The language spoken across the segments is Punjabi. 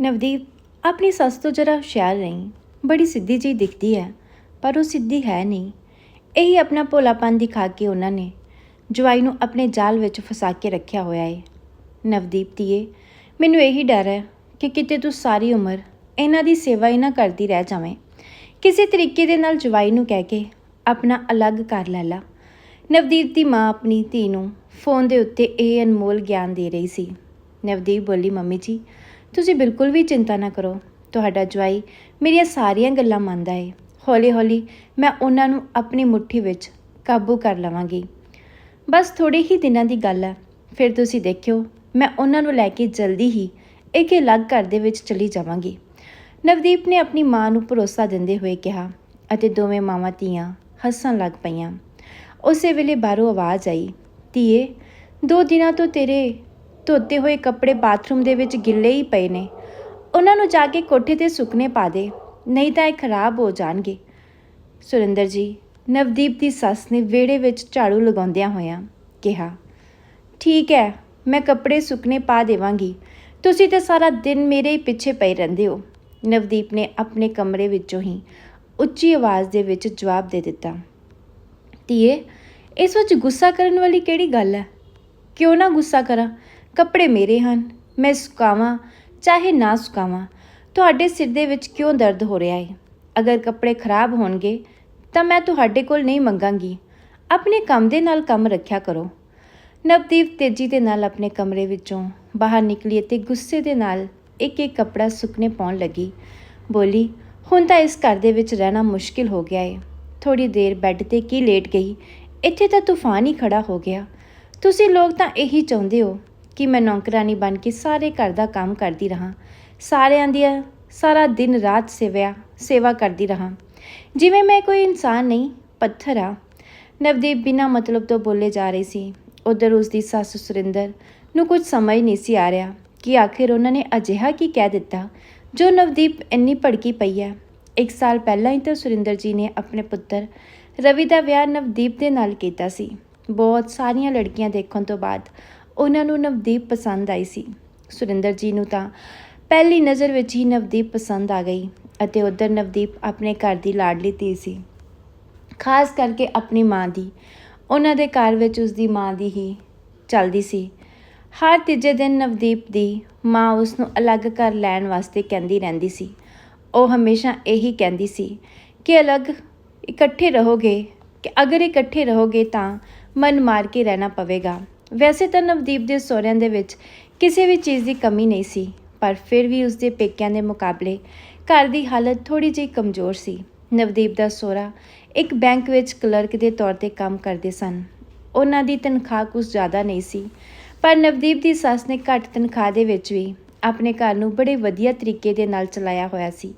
ਨਵਦੀਪ, ਆਪਣੀ ਸੱਸ ਤੋਂ ਜਰਾ ਹੁਸ਼ਿਆਰ ਰਹੀ। ਬੜੀ ਸਿੱਧੀ ਜਿਹੀ ਦਿਖਦੀ ਹੈ, ਪਰ ਉਹ ਸਿੱਧੀ ਹੈ ਨਹੀਂ। ਇਹੀ ਆਪਣਾ ਭੋਲਾਪਨ ਦਿਖਾ ਕੇ ਉਹਨਾਂ ਨੇ ਜਵਾਈ ਨੂੰ ਆਪਣੇ ਜਾਲ ਵਿੱਚ ਫਸਾ ਕੇ ਰੱਖਿਆ ਹੋਇਆ ਹੈ ਨਵਦੀਪ ਧੀਏ, ਮੈਨੂੰ ਇਹੀ ਡਰ ਹੈ ਕਿ ਕਿਤੇ ਤੂੰ ਸਾਰੀ ਉਮਰ ਇਹਨਾਂ ਦੀ ਸੇਵਾ ਹੀ ਨਾ ਕਰਦੀ ਰਹਿ ਜਾਵੇਂ। ਕਿਸੇ ਤਰੀਕੇ ਦੇ ਨਾਲ ਜਵਾਈ ਨੂੰ ਕਹਿ ਕੇ ਆਪਣਾ ਅਲੱਗ ਕਰ ਲੈ ਲਾ। ਨਵਦੀਪ ਦੀ ਮਾਂ ਆਪਣੀ ਧੀ ਨੂੰ ਫੋਨ ਦੇ ਉੱਤੇ ਇਹ ਅਨਮੋਲ ਗਿਆਨ ਦੇ ਰਹੀ ਸੀ। ਨਵਦੀਪ ਬੋਲੀ, ਮੰਮੀ ਜੀ ਤੁਸੀਂ ਬਿਲਕੁਲ ਵੀ ਚਿੰਤਾ ਨਾ ਕਰੋ। ਤੁਹਾਡਾ ਜਵਾਈ ਮੇਰੀਆਂ ਸਾਰੀਆਂ ਗੱਲਾਂ ਮੰਨਦਾ ਏ। ਹੌਲੀ-ਹੌਲੀ ਮੈਂ ਉਹਨਾਂ ਨੂੰ ਆਪਣੀ ਮੁੱਠੀ ਵਿੱਚ ਕਾਬੂ ਕਰ ਲਵਾਂਗੀ। ਬਸ ਥੋੜੇ ਹੀ ਦਿਨਾਂ ਦੀ ਗੱਲ ਹੈ ਫਿਰ ਤੁਸੀਂ ਦੇਖਿਓ, ਮੈਂ ਉਹਨਾਂ ਨੂੰ ਲੈ ਕੇ ਜਲਦੀ ਹੀ ਇੱਕ ਅਲੱਗ ਘਰ ਦੇ ਵਿੱਚ ਚਲੀ ਜਾਵਾਂਗੀ। ਨਵਦੀਪ ਨੇ ਆਪਣੀ ਮਾਂ ਨੂੰ ਭਰੋਸਾ ਦਿੰਦੇ ਹੋਏ ਕਿਹਾ ਅਤੇ ਦੋਵੇਂ ਮਾਵਾਂ ਧੀਆਂ ਹੱਸਣ ਲੱਗ ਪਈਆਂ। ਉਸੇ ਵੇਲੇ ਬਾਹਰੋਂ ਆਵਾਜ਼ ਆਈ, ਧੀਏ, ਦੋ ਦਿਨਾਂ ਤੋਂ ਤੇਰੇ ਧੋਤੇ ਹੋਏ ਕੱਪੜੇ ਬਾਥਰੂਮ ਦੇ ਵਿੱਚ ਗਿੱਲੇ ਹੀ ਪਏ ਨੇ। ਉਹਨਾਂ ਨੂੰ ਜਾ ਕੇ ਕੋਠੇ ਤੇ ਸੁੱਕਣੇ ਪਾ ਦੇ, ਨਹੀਂ ਤਾਂ ਇਹ ਖਰਾਬ ਹੋ ਜਾਣਗੇ। ਸੁਰਿੰਦਰ ਜੀ, ਨਵਦੀਪ ਦੀ ਸੱਸ ਨੇ ਵਿਹੜੇ ਵਿੱਚ ਝਾੜੂ ਲਗਾਉਂਦਿਆਂ ਹੋਇਆਂ ਕਿਹਾ, ਠੀਕ ਹੈ, ਮੈਂ ਕੱਪੜੇ ਸੁੱਕਣੇ ਪਾ ਦੇਵਾਂਗੀ। ਤੁਸੀਂ ਤਾਂ ਸਾਰਾ ਦਿਨ ਮੇਰੇ ਹੀ ਪਿੱਛੇ ਪਏ ਰਹਿੰਦੇ ਹੋ। ਨਵਦੀਪ ਨੇ ਆਪਣੇ ਕਮਰੇ ਵਿੱਚੋਂ ਹੀ ਉੱਚੀ ਆਵਾਜ਼ ਦੇ ਵਿੱਚ ਜਵਾਬ ਦੇ ਦਿੱਤਾ, ਧੀਏ, ਇਸ ਵਿੱਚ ਗੁੱਸਾ ਕਰਨ ਵਾਲੀ ਕਿਹੜੀ ਗੱਲ ਹੈ? ਕਿਉਂ ਨਾ ਗੁੱਸਾ ਕਰਾਂ? ਕੱਪੜੇ ਮੇਰੇ ਹਨ, ਮੈਂ ਸੁਕਾਵਾਂ, ਚਾਹੇ ਨਾ ਸੁਕਾਵਾਂ। ਤੁਹਾਡੇ ਸਿਰ ਦੇ ਵਿੱਚ ਕਿਉਂ ਦਰਦ ਹੋ ਰਿਹਾ ਹੈ ਅਗਰ ਕੱਪੜੇ ਖਰਾਬ ਹੋਣਗੇ, ਤਾਂ ਮੈਂ ਤੁਹਾਡੇ ਕੋਲ ਨਹੀਂ ਮੰਗਾਂਗੀ। ਆਪਣੇ ਕੰਮ ਦੇ ਨਾਲ ਕੰਮ ਰੱਖਿਆ ਕਰੋ। ਨਵਦੀਪ ਤੇਜ਼ੀ ਦੇ ਨਾਲ ਆਪਣੇ ਕਮਰੇ ਵਿੱਚੋਂ ਬਾਹਰ ਨਿਕਲੀ ਅਤੇ ਗੁੱਸੇ ਦੇ ਨਾਲ ਇੱਕ ਇੱਕ ਕੱਪੜਾ ਸੁੱਕਣੇ ਪਾਉਣ ਲੱਗੀ। ਬੋਲੀ, ਹੁਣ ਤਾਂ ਇਸ ਘਰ ਦੇ ਵਿੱਚ ਰਹਿਣਾ ਮੁਸ਼ਕਿਲ ਹੋ ਗਿਆ ਏ। ਥੋੜੀ ਦੇਰ ਬੈੱਡ ਤੇ ਕੀ ਲੇਟ ਗਈ? ਇੱਥੇ ਤਾਂ ਤੂਫਾਨ ਹੀ ਖੜਾ ਹੋ ਗਿਆ। ਤੁਸੀਂ ਲੋਕ ਤਾਂ ਇਹੀ ਚਾਹੁੰਦੇ ਹੋ। ਕਿ ਮੈਂ ਨੌਕਰਾਨੀ ਬਣ ਕੇ ਸਾਰੇ ਘਰ ਦਾ ਕੰਮ ਕਰਦੀ ਰਹਾ। ਸਾਰਿਆਂ ਦੀ ਸਾਰਾ ਦਿਨ ਰਾਤ ਸੇਵਾ ਸੇਵਾ ਕਰਦੀ ਰਹਾ। ਜਿਵੇਂ ਮੈਂ ਕੋਈ ਇਨਸਾਨ ਨਹੀਂ, ਪੱਥਰ ਆ। ਨਵਦੀਪ ਬਿਨਾਂ ਮਤਲਬ ਤੋਂ ਬੋਲੇ ਜਾ ਰਹੀ ਸੀ। ਉਧਰ ਉਸ ਦੀ ਸੱਸ ਸੁਰਿੰਦਰ ਨੂੰ ਕੁਝ ਸਮਝ ਨਹੀਂ ਸੀ ਆ ਰਿਹਾ ਕਿ ਆਖਿਰ ਉਹਨਾਂ ਨੇ ਅਜਿਹਾ ਕੀ ਕਹਿ ਦਿੱਤਾ, ਜੋ ਨਵਦੀਪ ਇੰਨੀ ਭੜਕੀ ਪਈ ਹੈ। ਇੱਕ ਸਾਲ ਪਹਿਲਾਂ ਹੀ ਤਾਂ ਸੁਰਿੰਦਰ ਜੀ ਨੇ ਆਪਣੇ ਪੁੱਤਰ ਰਵੀ ਦਾ ਵਿਆਹ ਨਵਦੀਪ ਦੇ ਨਾਲ ਕੀਤਾ ਸੀ। ਬਹੁਤ ਸਾਰੀਆਂ ਲੜਕੀਆਂ ਦੇਖਣ ਤੋਂ ਬਾਅਦ ਉਹਨਾਂ ਨੂੰ ਨਵਦੀਪ ਪਸੰਦ ਆਈ ਸੀ। ਸੁਰਿੰਦਰ ਜੀ ਨੂੰ ਤਾਂ ਪਹਿਲੀ ਨਜ਼ਰ ਵਿੱਚ ਹੀ ਨਵਦੀਪ ਪਸੰਦ ਆ ਗਈ ਅਤੇ ਉਧਰ ਨਵਦੀਪ ਆਪਣੇ ਘਰ ਦੀ ਲਾਡਲੀ ਧੀ ਸੀ। ਖਾਸ ਕਰਕੇ ਆਪਣੀ ਮਾਂ ਦੀ। ਉਹਨਾਂ ਦੇ ਘਰ ਵਿੱਚ ਉਸ ਦੀ ਮਾਂ ਦੀ ਹੀ ਚੱਲਦੀ ਸੀ। ਹਰ ਤੀਜੇ ਦਿਨ ਨਵਦੀਪ ਦੀ ਮਾਂ ਉਸ ਨੂੰ ਅਲੱਗ ਘਰ ਲੈਣ ਵਾਸਤੇ ਕਹਿੰਦੀ ਰਹਿੰਦੀ ਸੀ। ਉਹ ਹਮੇਸ਼ਾ ਇਹੀ ਕਹਿੰਦੀ ਸੀ ਕਿ ਅਲੱਗ ਇਕੱਠੇ ਰਹੋਗੇ, ਕਿ ਅਗਰ ਇਕੱਠੇ ਰਹੋਗੇ ਤਾਂ ਮਨ ਮਾਰ ਕੇ ਰਹਿਣਾ ਪਵੇਗਾ। ਵੈਸੇ ਤਾਂ ਨਵਦੀਪ ਦੇ ਸਹੁਰਿਆਂ ਦੇ ਵਿੱਚ ਕਿਸੇ ਵੀ ਚੀਜ਼ ਦੀ ਕਮੀ ਨਹੀਂ ਸੀ, ਪਰ ਫਿਰ ਵੀ ਉਸ ਦੇ ਪੇਕਿਆਂ ਦੇ ਮੁਕਾਬਲੇ ਘਰ ਦੀ ਹਾਲਤ ਥੋੜੀ ਜਿਹੀ ਕਮਜ਼ੋਰ ਸੀ। ਨਵਦੀਪ ਦਾ ਸਹੁਰਾ ਇੱਕ ਬੈਂਕ ਵਿੱਚ ਕਲਰਕ ਦੇ ਤੌਰ ਤੇ ਕੰਮ ਕਰਦੇ ਸਨ। ਉਹਨਾਂ ਦੀ ਤਨਖਾਹ ਕੁਝ ਜ਼ਿਆਦਾ ਨਹੀਂ ਸੀ, ਪਰ ਨਵਦੀਪ ਦੀ ਸੱਸ ਨੇ ਘੱਟ ਤਨਖਾਹ ਦੇ ਵਿੱਚ ਵੀ ਆਪਣੇ ਘਰ ਨੂੰ ਬੜੇ ਵਧੀਆ ਤਰੀਕੇ ਦੇ ਨਾਲ ਚਲਾਇਆ ਹੋਇਆ ਸੀ।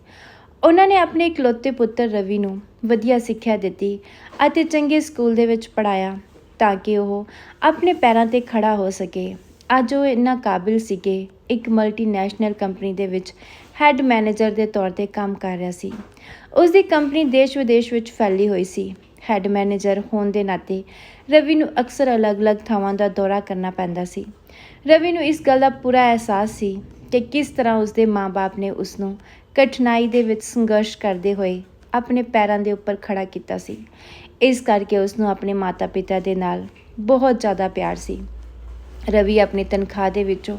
ਉਹਨਾਂ ਨੇ ਆਪਣੇ ਇਕਲੌਤੇ ਪੁੱਤਰ ਰਵੀ ਨੂੰ ਵਧੀਆ ਸਿੱਖਿਆ ਦਿੱਤੀ ਅਤੇ ਚੰਗੇ ਸਕੂਲ ਦੇ ਵਿੱਚ ਪੜਾਇਆ ਤਾਂ ਕਿ ਉਹ ਆਪਣੇ ਪੈਰਾਂ ਤੇ ਖੜਾ ਹੋ ਸਕੇ। ਅੱਜ ਉਹ ਇੰਨਾ ਕਾਬਿਲ ਸੀਗੇ, ਇੱਕ ਮਲਟੀਨੈਸ਼ਨਲ ਕੰਪਨੀ ਦੇ ਵਿੱਚ ਹੈੱਡ ਮੈਨੇਜਰ ਦੇ ਤੌਰ ਤੇ ਕੰਮ ਕਰ ਰਿਹਾ ਸੀ। ਉਸ ਦੀ ਕੰਪਨੀ ਦੇਸ਼ ਵਿਦੇਸ਼ ਵਿੱਚ ਫੈਲੀ ਹੋਈ ਸੀ। ਹੈੱਡ ਮੈਨੇਜਰ ਹੋਣ ਦੇ ਨਾਤੇ ਰਵੀ ਨੂੰ ਅਕਸਰ ਅਲੱਗ-ਅਲੱਗ ਥਾਵਾਂ ਦਾ ਦੌਰਾ ਕਰਨਾ ਪੈਂਦਾ ਸੀ। ਰਵੀ ਨੂੰ ਇਸ ਗੱਲ ਦਾ ਪੂਰਾ ਅਹਿਸਾਸ ਸੀ ਕਿ ਕਿਸ ਤਰ੍ਹਾਂ ਉਸ ਦੇ ਮਾਪੇ ਨੇ ਉਸ ਨੂੰ ਕਠਿਨਾਈ ਦੇ ਵਿੱਚ ਸੰਘਰਸ਼ ਕਰਦੇ ਹੋਏ ਆਪਣੇ ਪੈਰਾਂ ਦੇ ਉੱਪਰ ਖੜਾ ਕੀਤਾ ਸੀ। ਇਸ ਕਰਕੇ ਉਸ ਨੂੰ ਆਪਣੇ ਮਾਤਾ-ਪਿਤਾ ਦੇ ਨਾਲ ਬਹੁਤ ਜ਼ਿਆਦਾ ਪਿਆਰ ਸੀ। ਰਵੀ ਆਪਣੀ ਤਨਖਾਹ ਦੇ ਵਿੱਚੋਂ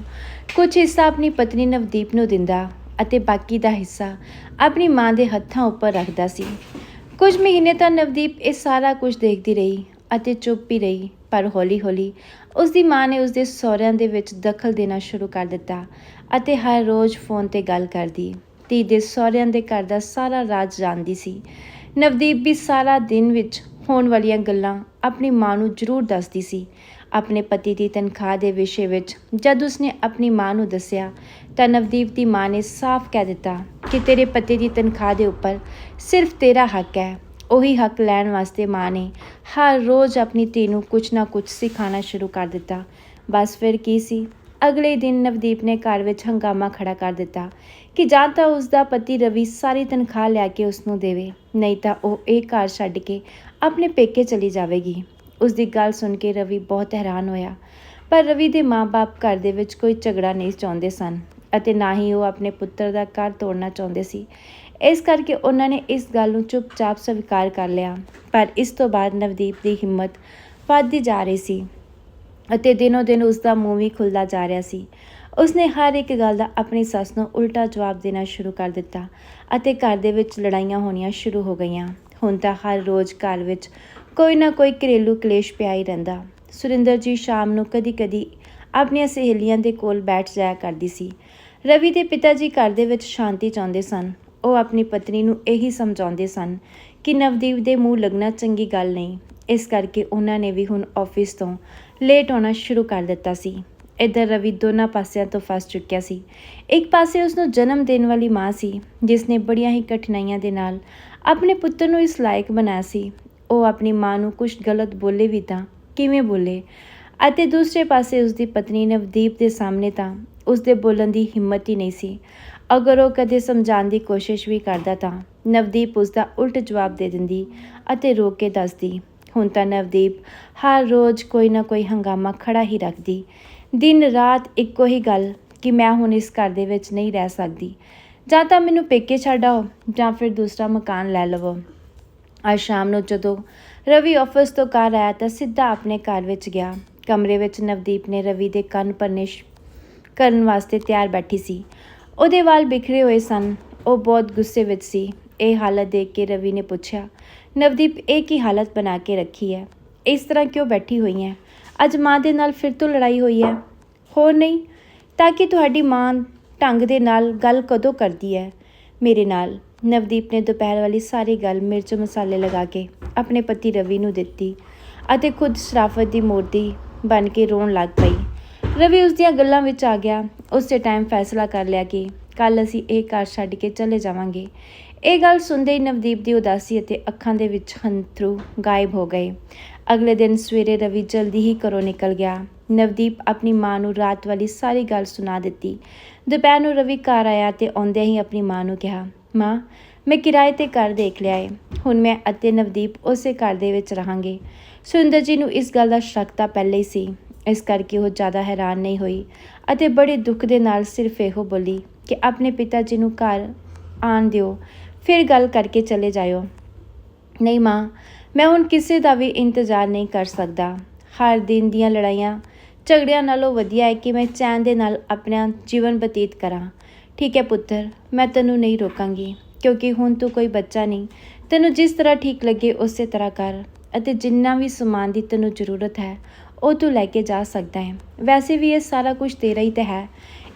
ਕੁਝ ਹਿੱਸਾ ਆਪਣੀ ਪਤਨੀ ਨਵਦੀਪ ਨੂੰ ਦਿੰਦਾ ਅਤੇ ਬਾਕੀ ਦਾ ਹਿੱਸਾ ਆਪਣੀ ਮਾਂ ਦੇ ਹੱਥਾਂ ਉੱਪਰ ਰੱਖਦਾ ਸੀ। ਕੁਝ ਮਹੀਨੇ ਤਾਂ ਨਵਦੀਪ ਇਹ ਸਾਰਾ ਕੁਝ ਦੇਖਦੀ ਰਹੀ ਅਤੇ ਚੁੱਪ ਹੀ ਰਹੀ, ਪਰ ਹੌਲੀ-ਹੌਲੀ ਉਸ ਦੀ ਮਾਂ ਨੇ ਉਸ ਦੇ ਸਹੁਰਿਆਂ ਦੇ ਵਿੱਚ ਦਖਲ ਦੇਣਾ ਸ਼ੁਰੂ ਕਰ ਦਿੱਤਾ ਅਤੇ ਹਰ ਰੋਜ਼ ਫੋਨ ਤੇ ਗੱਲ ਕਰਦੀ, ਧੀ ਦੇ ਸਹੁਰਿਆਂ ਦੇ ਘਰ ਦਾ ਸਾਰਾ ਰਾਜ ਜਾਣਦੀ ਸੀ। ਨਵਦੀਪ ਵੀ ਸਾਰਾ ਦਿਨ ਵਿੱਚ ਹੋਣ ਵਾਲੀਆਂ ਗੱਲਾਂ ਆਪਣੀ ਮਾਂ ਨੂੰ ਜ਼ਰੂਰ ਦੱਸਦੀ ਸੀ। ਆਪਣੇ ਪਤੀ ਦੀ ਤਨਖਾਹ ਦੇ ਵਿਸ਼ੇ ਵਿੱਚ ਜਦ ਉਸਨੇ ਆਪਣੀ ਮਾਂ ਨੂੰ ਦੱਸਿਆ ਤਾਂ ਨਵਦੀਪ ਦੀ ਮਾਂ ਨੇ ਸਾਫ਼ ਕਹਿ ਦਿੱਤਾ ਕਿ ਤੇਰੇ ਪਤੀ ਦੀ ਤਨਖਾਹ ਦੇ ਉੱਪਰ ਸਿਰਫ ਤੇਰਾ ਹੱਕ ਹੈ। ਉਹੀ ਹੱਕ ਲੈਣ ਵਾਸਤੇ ਮਾਂ ਨੇ ਹਰ ਰੋਜ਼ ਆਪਣੀ ਧੀ ਨੂੰ ਕੁਝ ਨਾ ਕੁਝ ਸਿਖਾਉਣਾ ਸ਼ੁਰੂ ਕਰ ਦਿੱਤਾ। ਬਸ ਫਿਰ ਕੀ ਸੀ? ਅਗਲੇ ਦਿਨ ਨਵਦੀਪ ਨੇ ਘਰ ਵਿੱਚ ਹੰਗਾਮਾ ਖੜਾ ਕਰ ਦਿੱਤਾ ਕਿ ਜਾਂ ਤਾਂ ਉਸ ਦਾ ਪਤੀ ਰਵੀ ਸਾਰੀ ਤਨਖਾਹ ਲੈ ਕੇ ਉਸ ਨੂੰ ਦੇਵੇ, ਨਹੀਂ ਤਾਂ ਉਹ ਇਹ ਘਰ ਛੱਡ ਕੇ ਆਪਣੇ ਪੇਕੇ ਚਲੀ ਜਾਵੇਗੀ। ਉਸ ਦੀ ਗੱਲ ਸੁਣ ਕੇ ਰਵੀ ਬਹੁਤ ਹੈਰਾਨ ਹੋਇਆ, ਪਰ ਰਵੀ ਦੇ ਮਾਪੇ ਘਰ ਦੇ ਵਿੱਚ ਕੋਈ ਝਗੜਾ ਨਹੀਂ ਚਾਹੁੰਦੇ ਸਨ ਅਤੇ ਨਾ ਹੀ ਉਹ ਆਪਣੇ ਪੁੱਤਰ ਦਾ ਘਰ ਤੋੜਨਾ ਚਾਹੁੰਦੇ ਸੀ। ਇਸ ਕਰਕੇ ਉਹਨਾਂ ਨੇ ਇਸ ਗੱਲ ਨੂੰ ਚੁੱਪਚਾਪ ਸਵੀਕਾਰ ਕਰ ਲਿਆ, ਪਰ ਇਸ ਤੋਂ ਬਾਅਦ ਨਵਦੀਪ ਦੀ ਹਿੰਮਤ ਵੱਧਦੀ ਜਾ ਰਹੀ ਸੀ। ਅਤੇ ਦਿਨੋ ਦਿਨ ਉਸ ਦਾ ਮੂੰਹ ਵੀ ਖੁੱਲਦਾ ਜਾ ਰਿਹਾ ਸੀ। ਉਸਨੇ ਹਰ ਇੱਕ ਗੱਲ ਦਾ ਆਪਣੀ ਸੱਸ ਨੂੰ ਉਲਟਾ ਜਵਾਬ ਦੇਣਾ ਸ਼ੁਰੂ ਕਰ ਦਿੱਤਾ ਅਤੇ ਘਰ ਦੇ ਵਿੱਚ ਲੜਾਈਆਂ ਹੋਣੀਆਂ ਸ਼ੁਰੂ ਹੋ ਗਈਆਂ। ਹੁਣ ਤਾਂ ਹਰ ਰੋਜ਼ ਘਰ ਵਿੱਚ ਕੋਈ ਨਾ ਕੋਈ ਘਰੇਲੂ ਕਲੇਸ਼ ਪਿਆ ਹੀ ਰਹਿੰਦਾ। ਸੁਰਿੰਦਰ ਜੀ ਸ਼ਾਮ ਨੂੰ ਕਦੀ-ਕਦੀ ਆਪਣੀਆਂ ਸਹੇਲੀਆਂ ਦੇ ਕੋਲ ਬੈਠ ਜਾਇਆ ਕਰਦੀ ਸੀ। ਰਵੀ ਦੇ ਪਿਤਾ ਜੀ ਘਰ ਦੇ ਵਿੱਚ ਸ਼ਾਂਤੀ ਚਾਹੁੰਦੇ ਸਨ। ਉਹ ਆਪਣੀ ਪਤਨੀ ਨੂੰ ਇਹੀ ਸਮਝਾਉਂਦੇ ਸਨ ਕਿ ਨਵਦੀਪ ਦੇ ਮੂੰਹ ਲੱਗਣਾ ਚੰਗੀ ਗੱਲ ਨਹੀਂ। ਇਸ ਕਰਕੇ ਉਹਨਾਂ ਨੇ ਵੀ ਹੁਣ ਆਫਿਸ ਤੋਂ ਲੇਟ ਆਉਣਾ ਸ਼ੁਰੂ ਕਰ ਦਿੱਤਾ ਸੀ। ਇੱਧਰ ਰਵੀ ਦੋਨਾਂ ਪਾਸਿਆਂ ਤੋਂ ਫਸ ਚੁੱਕਿਆ ਸੀ। ਇੱਕ ਪਾਸੇ ਉਸ ਨੂੰ ਜਨਮ ਦੇਣ ਵਾਲੀ ਮਾਂ ਸੀ ਜਿਸ ਨੇ ਬੜੀਆਂ ਹੀ ਕਠਿਨਾਈਆਂ ਦੇ ਨਾਲ ਆਪਣੇ ਪੁੱਤਰ ਨੂੰ ਇਸ ਲਾਇਕ ਬਣਾਇਆ ਸੀ। ਉਹ ਆਪਣੀ ਮਾਂ ਨੂੰ ਕੁਝ ਗਲਤ ਬੋਲੇ ਵੀ ਤਾਂ ਕਿਵੇਂ ਬੋਲੇ? ਅਤੇ ਦੂਸਰੇ ਪਾਸੇ ਉਸ ਦੀ ਪਤਨੀ ਨਵਦੀਪ ਦੇ ਸਾਹਮਣੇ ਤਾਂ ਉਸ ਦੇ ਬੋਲਣ ਦੀ ਹਿੰਮਤ ਹੀ ਨਹੀਂ ਸੀ। ਅਗਰ ਉਹ ਕਦੇ ਸਮਝਾਉਣ ਦੀ ਕੋਸ਼ਿਸ਼ ਵੀ ਕਰਦਾ ਤਾਂ ਨਵਦੀਪ ਉਸ ਦਾ ਉਲਟ ਜਵਾਬ ਦੇ ਦਿੰਦੀ ਅਤੇ ਰੋ ਕੇ ਦੱਸਦੀ ਹੁਣ ਤਾਂ ਨਵਦੀਪ ਹਰ ਰੋਜ਼ ਕੋਈ ਨਾ ਕੋਈ ਹੰਗਾਮਾ ਖੜਾ ਹੀ ਰੱਖਦੀ। ਦਿਨ ਰਾਤ ਇੱਕੋ ਹੀ ਗੱਲ ਕਿ ਮੈਂ ਹੁਣ ਇਸ ਘਰ ਦੇ ਵਿੱਚ ਨਹੀਂ ਰਹਿ ਸਕਦੀ। ਜਾਂ ਤਾਂ ਮੈਨੂੰ ਪੇਕੇ ਛੱਡ ਆਓ ਜਾਂ ਫਿਰ ਦੂਸਰਾ ਮਕਾਨ ਲੈ ਲਵੋ। ਅੱਜ ਸ਼ਾਮ ਨੂੰ ਜਦੋਂ ਰਵੀ ਆਫਿਸ ਤੋਂ ਘਰ ਆਇਆ ਤਾਂ ਸਿੱਧਾ ਆਪਣੇ ਘਰ ਵਿੱਚ ਗਿਆ। ਕਮਰੇ ਵਿੱਚ ਨਵਦੀਪ ਨੇ ਰਵੀ ਦੇ ਕੰਨ ਪਰਨਿਸ਼ ਕਰਨ ਵਾਸਤੇ ਤਿਆਰ ਬੈਠੀ ਸੀ। ਉਹਦੇ ਵਾਲ ਬਿਖਰੇ ਹੋਏ ਸਨ। ਉਹ ਬਹੁਤ ਗੁੱਸੇ ਵਿੱਚ ਸੀ। ਇਹ ਹਾਲਤ ਦੇਖ ਕੇ ਰਵੀ ਨੇ ਪੁੱਛਿਆ ਨਵਦੀਪ ਇਹ ਕੀ ਹਾਲਤ ਬਣਾ ਕੇ ਰੱਖੀ ਹੈ? ਇਸ ਤਰ੍ਹਾਂ ਕਿਉਂ ਬੈਠੀ ਹੋਈ ਹੈ? ਅੱਜ ਮਾਂ ਦੇ ਨਾਲ ਫਿਰ ਤੋਂ ਲੜਾਈ ਹੋਈ ਹੈ। ਹੋਰ ਨਹੀਂ, ਤਾਂ ਕਿ ਤੁਹਾਡੀ ਮਾਂ ਢੰਗ ਦੇ ਨਾਲ ਗੱਲ ਕਦੋਂ ਕਰਦੀ ਹੈ? ਮੇਰੇ ਨਾਲ, ਨਵਦੀਪ ਨੇ ਦੁਪਹਿਰ ਵਾਲੀ ਸਾਰੀ ਗੱਲ ਮਿਰਚ ਮਸਾਲੇ ਲਗਾ ਕੇ ਆਪਣੇ ਪਤੀ ਰਵੀ ਨੂੰ ਦਿੱਤੀ ਅਤੇ ਖੁਦ ਸ਼ਰਾਫਤ ਦੀ ਮੂਰਤੀ ਬਣ ਕੇ ਰੋਣ ਲੱਗ ਪਈ। ਰਵੀ ਉਸ ਦੀਆਂ ਗੱਲਾਂ ਵਿੱਚ ਆ ਗਿਆ। ਉਸੇ ਟਾਈਮ ਫੈਸਲਾ ਕਰ ਲਿਆ ਕਿ ਕੱਲ ਅਸੀਂ ਇਹ ਘਰ ਛੱਡ ਕੇ ਚਲੇ ਜਾਵਾਂਗੇ। ਇਹ ਗੱਲ ਸੁਣਦੇ ਹੀ ਨਵਦੀਪ ਦੀ ਉਦਾਸੀ ਅਤੇ ਅੱਖਾਂ ਦੇ ਵਿੱਚ ਹੰਥਰੂ ਗਾਇਬ ਹੋ ਗਏ। ਅਗਲੇ ਦਿਨ ਸਵੇਰੇ ਰਵੀ ਜਲਦੀ ਹੀ ਘਰੋਂ ਨਿਕਲ ਗਿਆ। ਨਵਦੀਪ ਆਪਣੀ ਮਾਂ ਨੂੰ ਰਾਤ ਵਾਲੀ ਸਾਰੀ ਗੱਲ ਸੁਣਾ ਦਿੱਤੀ। ਦੁਪਹਿਰ ਨੂੰ ਰਵੀ ਘਰ ਆਇਆ ਤੇ ਆਉਂਦਿਆਂ ਹੀ ਆਪਣੀ ਮਾਂ ਨੂੰ ਕਿਹਾ, ਮਾਂ, ਮੈਂ ਕਿਰਾਏ ਤੇ ਘਰ ਦੇਖ ਲਿਆ ਏ। ਹੁਣ ਮੈਂ ਅਤੇ ਨਵਦੀਪ ਉਸੇ ਘਰ ਦੇ ਵਿੱਚ ਰਹਾਂਗੇ। ਸੁਰਿੰਦਰ ਜੀ ਨੂੰ ਇਸ ਗੱਲ ਦਾ ਸ਼ੱਕ ਤਾਂ ਪਹਿਲੇ ਹੀ ਸੀ। ਇਸ ਕਰਕੇ ਉਹ ਜ਼ਿਆਦਾ ਹੈਰਾਨ ਨਹੀਂ ਹੋਈ ਅਤੇ ਬੜੇ ਦੁੱਖ ਦੇ ਨਾਲ ਸਿਰਫ ਇਹੋ ਬੋਲੀ ਕਿ ਆਪਣੇ ਪਿਤਾ ਜੀ ਨੂੰ ਘਰ ਆਣ ਦਿਓ। ਫਿਰ ਗੱਲ ਕਰਕੇ ਚਲੇ ਜਾਇਓ। ਨਹੀਂ ਮਾਂ, ਮੈਂ ਹੁਣ ਕਿਸੇ ਦਾ ਵੀ ਇੰਤਜ਼ਾਰ ਨਹੀਂ ਕਰ ਸਕਦਾ। ਹਰ ਦਿਨ ਦੀਆਂ ਲੜਾਈਆਂ ਝਗੜਿਆਂ ਨਾਲੋਂ ਵਧੀਆ ਹੈ ਕਿ ਮੈਂ ਚੈਨ ਦੇ ਨਾਲ ਆਪਣਾ ਜੀਵਨ ਬਤੀਤ ਕਰਾਂ। ਠੀਕ ਹੈ ਪੁੱਤਰ, ਮੈਂ ਤੈਨੂੰ ਨਹੀਂ ਰੋਕਾਂਗੀ, ਕਿਉਂਕਿ ਹੁਣ ਤੂੰ ਕੋਈ ਬੱਚਾ ਨਹੀਂ। ਤੈਨੂੰ ਜਿਸ ਤਰ੍ਹਾਂ ਠੀਕ ਲੱਗੇ ਉਸੇ ਤਰ੍ਹਾਂ ਕਰ ਅਤੇ ਜਿੰਨਾ ਵੀ ਸਮਾਨ ਦੀ ਤੈਨੂੰ ਜ਼ਰੂਰਤ ਹੈ, ਉਹ ਤੂੰ ਲੈ ਕੇ ਜਾ ਸਕਦਾ ਹੈ। ਵੈਸੇ ਵੀ ਇਹ ਸਾਰਾ ਕੁਝ ਤੇਰਾ ਹੀ ਤਾਂ ਹੈ।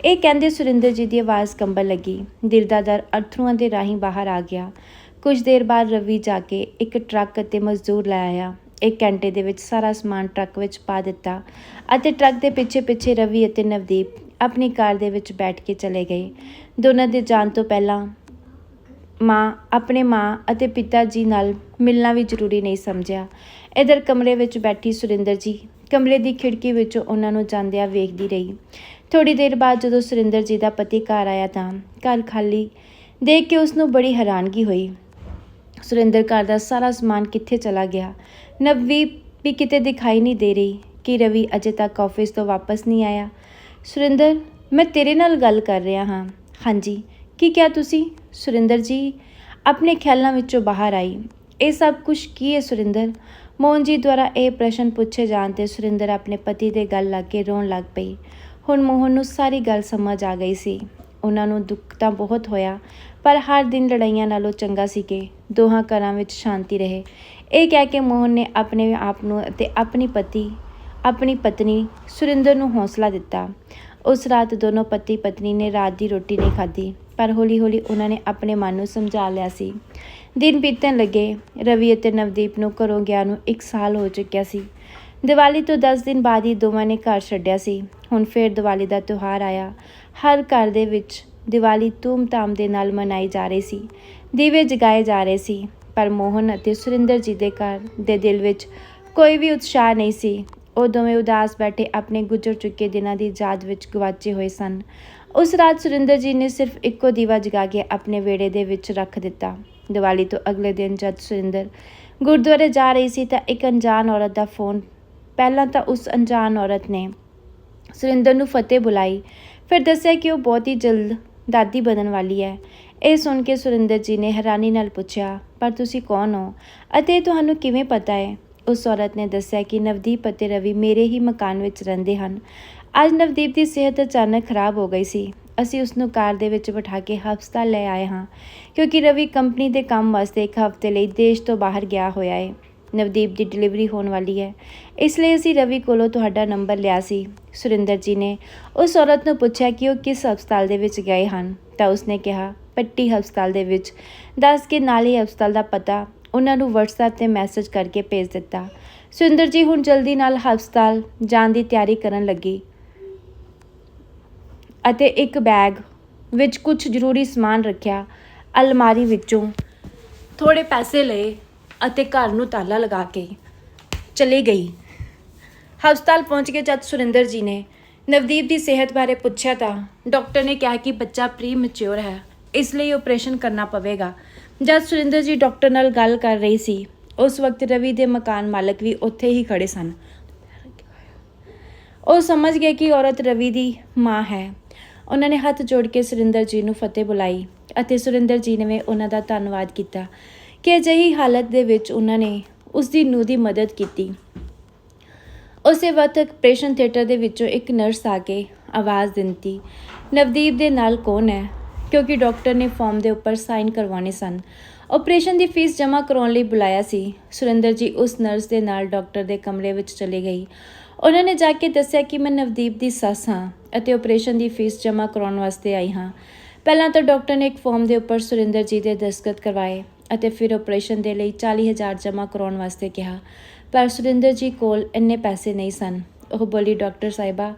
ਇਹ ਕਹਿੰਦੇ ਸੁਰਿੰਦਰ ਜੀ ਦੀ ਆਵਾਜ਼ ਕੰਬਣ ਲੱਗੀ। ਦਿਲ ਦਾ ਦਰ ਅਰਥਰੂਆਂ ਦੇ ਰਾਹੀਂ ਬਾਹਰ ਆ ਗਿਆ। ਕੁਝ ਦੇਰ ਬਾਅਦ ਰਵੀ ਜਾ ਕੇ ਇੱਕ ਟਰੱਕ ਅਤੇ ਮਜ਼ਦੂਰ ਲੈ ਆਇਆ। ਇੱਕ ਘੰਟੇ ਦੇ ਵਿੱਚ ਸਾਰਾ ਸਮਾਨ ਟਰੱਕ ਵਿੱਚ ਪਾ ਦਿੱਤਾ ਅਤੇ ਟਰੱਕ ਦੇ ਪਿੱਛੇ ਪਿੱਛੇ ਰਵੀ ਅਤੇ ਨਵਦੀਪ ਆਪਣੀ ਕਾਰ ਦੇ ਵਿੱਚ ਬੈਠ ਕੇ ਚਲੇ ਗਏ। ਦੋਨਾਂ ਦੇ ਜਾਣ ਤੋਂ ਪਹਿਲਾਂ ਮਾਂ ਆਪਣੇ ਮਾਂ ਅਤੇ ਪਿਤਾ ਜੀ ਨਾਲ ਮਿਲਣਾ ਵੀ ਜ਼ਰੂਰੀ ਨਹੀਂ ਸਮਝਿਆ। ਇਧਰ ਕਮਰੇ ਵਿੱਚ ਬੈਠੀ ਸੁਰਿੰਦਰ ਜੀ ਕਮਰੇ ਦੀ ਖਿੜਕੀ ਵਿੱਚੋਂ ਉਹਨਾਂ ਨੂੰ ਜਾਂਦਿਆਂ ਵੇਖਦੀ ਰਹੀ। ਥੋੜੀ ਦੇਰ ਬਾਅਦ ਜਦੋਂ ਸੁਰਿੰਦਰ ਜੀ ਦਾ ਪਤੀ ਘਰ ਆਇਆ ਤਾਂ ਘਰ ਖਾਲੀ ਦੇਖ ਕੇ ਉਸ ਨੂੰ ਬੜੀ ਹੈਰਾਨਗੀ ਹੋਈ। ਸੁਰਿੰਦਰ ਘਰ ਦਾ ਸਾਰਾ ਸਮਾਨ ਕਿੱਥੇ ਚਲਾ ਗਿਆ? ਨਵੀ ਵੀ ਕਿਤੇ ਦਿਖਾਈ ਨਹੀਂ ਦੇ ਰਹੀ ਕਿ ਰਵੀ ਅਜੇ ਤੱਕ ਆਫਿਸ ਤੋਂ ਵਾਪਸ ਨਹੀਂ ਆਇਆ। ਸੁਰਿੰਦਰ, ਮੈਂ ਤੇਰੇ ਨਾਲ ਗੱਲ ਕਰ ਰਿਹਾ ਹਾਂ। ਹਾਂਜੀ, ਕੀ ਕਿਹਾ ਤੁਸੀਂ? ਸੁਰਿੰਦਰ ਜੀ ਆਪਣੇ ਖਿਆਲਾਂ ਵਿੱਚੋਂ ਬਾਹਰ ਆਈ। ਇਹ ਸਭ ਕੁਝ ਕੀ ਹੈ ਸੁਰਿੰਦਰ? ਮੋਹਨ ਜੀ ਦੁਆਰਾ ਇਹ ਪ੍ਰਸ਼ਨ ਪੁੱਛੇ ਜਾਣ ਤੇ ਸੁਰਿੰਦਰ ਆਪਣੇ ਪਤੀ ਦੇ ਗੱਲ ਲੱਗ ਕੇ ਰੋਣ ਲੱਗ ਪਈ। ਹੁਣ ਮੋਹਨ ਨੂੰ ਸਾਰੀ ਗੱਲ ਸਮਝ ਆ ਗਈ ਸੀ। ਉਹਨਾਂ ਨੂੰ ਦੁੱਖ ਤਾਂ ਬਹੁਤ ਹੋਇਆ, ਪਰ ਹਰ ਦਿਨ ਲੜਾਈਆਂ ਨਾਲੋਂ ਚੰਗਾ ਸੀ ਕਿ ਦੋਹਾਂ ਘਰਾਂ ਵਿੱਚ ਸ਼ਾਂਤੀ ਰਹੇ। ਇਹ ਕਹਿ ਕੇ ਮੋਹਨ ਨੇ ਆਪਣੇ ਆਪ ਨੂੰ ਅਤੇ ਆਪਣੀ ਪਤੀ, ਆਪਣੀ ਪਤਨੀ ਸੁਰਿੰਦਰ ਨੂੰ ਹੌਸਲਾ ਦਿੱਤਾ। ਉਸ ਰਾਤ ਦੋਨੋਂ ਪਤੀ ਪਤਨੀ ਨੇ ਰਾਤ ਦੀ ਰੋਟੀ ਨਹੀਂ ਖਾਧੀ, ਪਰ ਹੌਲੀ-ਹੌਲੀ ਉਹਨਾਂ ਨੇ ਆਪਣੇ ਮਨ ਨੂੰ ਸਮਝਾ ਲਿਆ ਸੀ। ਦਿਨ ਬੀਤਣ ਲੱਗੇ। ਰਵੀ ਅਤੇ ਨਵਦੀਪ ਨੂੰ ਘਰੋਂ ਗਿਆ ਨੂੰ 1 ਸਾਲ ਹੋ ਚੁੱਕਿਆ ਸੀ। ਦੀਵਾਲੀ ਤੋਂ 10 ਦਿਨ ਬਾਅਦ ਹੀ ਦੋਵਾਂ ਨੇ ਘਰ ਛੱਡਿਆ ਸੀ। ਹੁਣ ਫੇਰ ਦੀਵਾਲੀ ਦਾ ਤਿਉਹਾਰ ਆਇਆ। ਹਰ ਘਰ ਦੇ ਵਿੱਚ ਦੀਵਾਲੀ ਧੂਮ-ਧਾਮ ਦੇ ਨਾਲ ਮਨਾਈ ਜਾ ਰਹੀ ਸੀ। ਦੀਵੇ ਜਗਾਏ ਜਾ ਰਹੇ ਸੀ, ਪਰ ਮੋਹਨ ਅਤੇ ਸੁਰਿੰਦਰ ਜੀ ਦੇ ਘਰ ਦੇ ਦਿਲ ਵਿੱਚ ਕੋਈ ਵੀ ਉਤਸ਼ਾਹ ਨਹੀਂ ਸੀ। ਉਹ ਦੋਵੇਂ ਉਦਾਸ ਬੈਠੇ ਆਪਣੇ ਗੁਜ਼ਰ ਚੁੱਕੇ ਦਿਨਾਂ ਦੀ ਯਾਦ ਵਿੱਚ ਗਵਾਚੇ ਹੋਏ ਸਨ। ਉਸ ਰਾਤ ਸੁਰਿੰਦਰ ਜੀ ਨੇ ਸਿਰਫ ਇੱਕੋ ਦੀਵਾ ਜਗਾ ਕੇ ਆਪਣੇ ਵਿਹੜੇ ਦੇ ਵਿੱਚ ਰੱਖ ਦਿੱਤਾ। ਦੀਵਾਲੀ ਤੋਂ ਅਗਲੇ ਦਿਨ ਜਦ ਸੁਰਿੰਦਰ ਗੁਰਦੁਆਰੇ ਜਾ ਰਹੀ ਸੀ ਤਾਂ ਇੱਕ ਅਣਜਾਣ ਔਰਤ ਦਾ ਫੋਨ ਪਹਿਲਾਂ ਤਾਂ ਉਸ ਅਣਜਾਣ ਔਰਤ ਨੇ ਸੁਰਿੰਦਰ ਨੂੰ ਫਤਿਹ ਬੁਲਾਈ, ਫਿਰ ਦੱਸਿਆ ਕਿ ਉਹ ਬਹੁਤ ਹੀ ਜਲਦ ਦਾਦੀ ਬਣਨ ਵਾਲੀ ਹੈ। ਇਹ ਸੁਣ ਕੇ ਸੁਰਿੰਦਰ ਜੀ ਨੇ ਹੈਰਾਨੀ ਨਾਲ ਪੁੱਛਿਆ, ਪਰ ਤੁਸੀਂ ਕੌਣ ਹੋ? ਅਤੇ ਇਹ ਤੁਹਾਨੂੰ ਕਿਵੇਂ ਪਤਾ ਹੈ? ਉਸ ਔਰਤ ਨੇ ਦੱਸਿਆ ਕਿ ਨਵਦੀਪ ਅਤੇ ਰਵੀ ਮੇਰੇ ਹੀ ਮਕਾਨ ਵਿੱਚ ਰਹਿੰਦੇ ਹਨ। ਅੱਜ ਨਵਦੀਪ ਦੀ ਸਿਹਤ ਅਚਾਨਕ ਖਰਾਬ ਹੋ ਗਈ ਸੀ। ਅਸੀਂ ਉਸ ਨੂੰ ਕਾਰ ਦੇ ਵਿੱਚ ਬਿਠਾ ਕੇ ਹਸਪਤਾਲ ਲੈ ਆਏ ਹਾਂ, ਕਿਉਂਕਿ ਰਵੀ ਕੰਪਨੀ ਦੇ ਕੰਮ ਵਾਸਤੇ ਇੱਕ ਹਫ਼ਤੇ ਲਈ ਦੇਸ਼ ਤੋਂ ਬਾਹਰ ਗਿਆ ਹੋਇਆ ਹੈ। ਨਵਦੀਪ ਦੀ ਡਿਲੀਵਰੀ ਹੋਣ ਵਾਲੀ ਹੈ। ਇਸ ਲਈ ਅਸੀਂ ਰਵੀ ਕੋਲੋਂ ਤੁਹਾਡਾ ਨੰਬਰ ਲਿਆ ਸੀ। ਸੁਰਿੰਦਰ ਜੀ ਨੇ ਉਸ ਔਰਤ ਨੂੰ ਪੁੱਛਿਆ ਕਿ ਉਹ ਕਿਸ ਹਸਪਤਾਲ ਦੇ ਵਿੱਚ ਗਏ ਹਨ। ਤਾਂ ਉਸਨੇ ਕਿਹਾ, ਪੱਟੀ ਹਸਪਤਾਲ ਦੇ ਵਿੱਚ। ਦੱਸ ਕੇ ਨਾਲ ਹੀ ਹਸਪਤਾਲ ਦਾ ਪਤਾ ਉਹਨਾਂ ਨੂੰ WhatsApp ਤੇ ਮੈਸੇਜ ਕਰਕੇ ਭੇਜ ਦਿੱਤਾ। ਸੁਰਿੰਦਰ ਜੀ ਹੁਣ ਜਲਦੀ ਨਾਲ ਹਸਪਤਾਲ ਜਾਣ ਦੀ ਤਿਆਰੀ ਕਰਨ ਲੱਗੀ। ਅਤੇ ਇੱਕ ਬੈਗ ਵਿੱਚ ਕੁਝ ਜ਼ਰੂਰੀ ਸਮਾਨ ਰੱਖਿਆ। ਅਲਮਾਰੀ ਵਿੱਚੋਂ। ਥੋੜੇ ਪੈਸੇ ਲਏ। ਅਤੇ ਘਰ ਨੂੰ ਤਾਲਾ ਲਗਾ ਕੇ ਚਲੀ ਗਈ। ਹਸਪਤਾਲ ਪਹੁੰਚ ਕੇ ਜਦ ਸੁਰਿੰਦਰ ਜੀ ਨੇ ਨਵਦੀਪ ਦੀ ਸਿਹਤ ਬਾਰੇ ਪੁੱਛਿਆ ਤਾਂ ਡਾਕਟਰ ਨੇ ਕਿਹਾ ਕਿ ਬੱਚਾ ਪ੍ਰੀ ਮੈਚੁਰ ਹੈ, ਇਸ ਲਈ ਆਪਰੇਸ਼ਨ ਕਰਨਾ ਪਵੇਗਾ। ਜਦ ਸੁਰਿੰਦਰ ਜੀ ਡਾਕਟਰ ਨਾਲ ਗੱਲ ਕਰ ਰਹੀ ਸੀ, ਉਸ ਵਕਤ ਰਵੀ ਦੇ ਮਕਾਨ ਮਾਲਕ ਵੀ ਉੱਥੇ ਹੀ ਖੜੇ ਸਨ। ਉਹ ਸਮਝ ਗਏ ਕਿ ਔਰਤ ਰਵੀ ਦੀ ਮਾਂ ਹੈ। ਉਹਨਾਂ ਨੇ ਹੱਥ ਜੋੜ ਕੇ ਸੁਰਿੰਦਰ ਜੀ ਨੂੰ ਫਤਿਹ ਬੁਲਾਈ ਅਤੇ ਸੁਰਿੰਦਰ ਜੀ ਨੇ ਵੀ ਉਹਨਾਂ ਦਾ ਧੰਨਵਾਦ ਕੀਤਾ। ਕਿ ਅਜਿਹੀ ਹਾਲਤ ਦੇ ਵਿੱਚ ਉਹਨਾਂ ਨੇ ਉਸ ਦੀ ਨੂੰਹ ਦੀ ਮਦਦ ਕੀਤੀ। ਉਸੇ ਵਕਤ ਆਪਰੇਸ਼ਨ ਥੀਏਟਰ ਦੇ ਵਿੱਚੋਂ ਇੱਕ ਨਰਸ ਆ ਕੇ ਆਵਾਜ਼ ਦਿੰਦੀ, ਨਵਦੀਪ ਦੇ ਨਾਲ ਕੌਣ ਹੈ? ਕਿਉਂਕਿ ਡਾਕਟਰ ਨੇ ਫਾਰਮ ਦੇ ਉੱਪਰ ਸਾਈਨ ਕਰਵਾਉਣੇ ਸਨ। ਆਪਰੇਸ਼ਨ ਦੀ ਫੀਸ ਜਮ੍ਹਾਂ ਕਰਾਉਣ ਲਈ ਬੁਲਾਇਆ ਸੀ। ਸੁਰਿੰਦਰ ਜੀ ਉਸ ਨਰਸ ਦੇ ਨਾਲ ਡਾਕਟਰ ਦੇ ਕਮਰੇ ਵਿੱਚ ਚਲੇ ਗਈ ਉਹਨਾਂ ਨੇ ਜਾ ਕੇ ਦੱਸਿਆ ਕਿ ਮੈਂ ਨਵਦੀਪ ਦੀ ਸੱਸ ਹਾਂ ਅਤੇ ਆਪਰੇਸ਼ਨ ਦੀ ਫੀਸ ਜਮ੍ਹਾਂ ਕਰਾਉਣ ਵਾਸਤੇ ਆਈ ਹਾਂ। ਪਹਿਲਾਂ ਤਾਂ ਡਾਕਟਰ ਨੇ ਇੱਕ ਫਾਰਮ ਦੇ ਉੱਪਰ ਸੁਰਿੰਦਰ ਜੀ ਦੇ ਦਸਤਖਤ ਕਰਵਾਏ। ਅਤੇ ਫਿਰ ਆਪਰੇਸ਼ਨ ਦੇ ਲਈ 40000 ਜਮ੍ਹਾਂ ਕਰਾਉਣ ਵਾਸਤੇ ਕਿਹਾ। ਪਰ ਸੁਰਿੰਦਰ ਜੀ ਕੋਲ ਇੰਨੇ ਪੈਸੇ ਨਹੀਂ ਸਨ। ਉਹ ਬੋਲੀ, ਡਾਕਟਰ ਸਾਹਿਬਾ,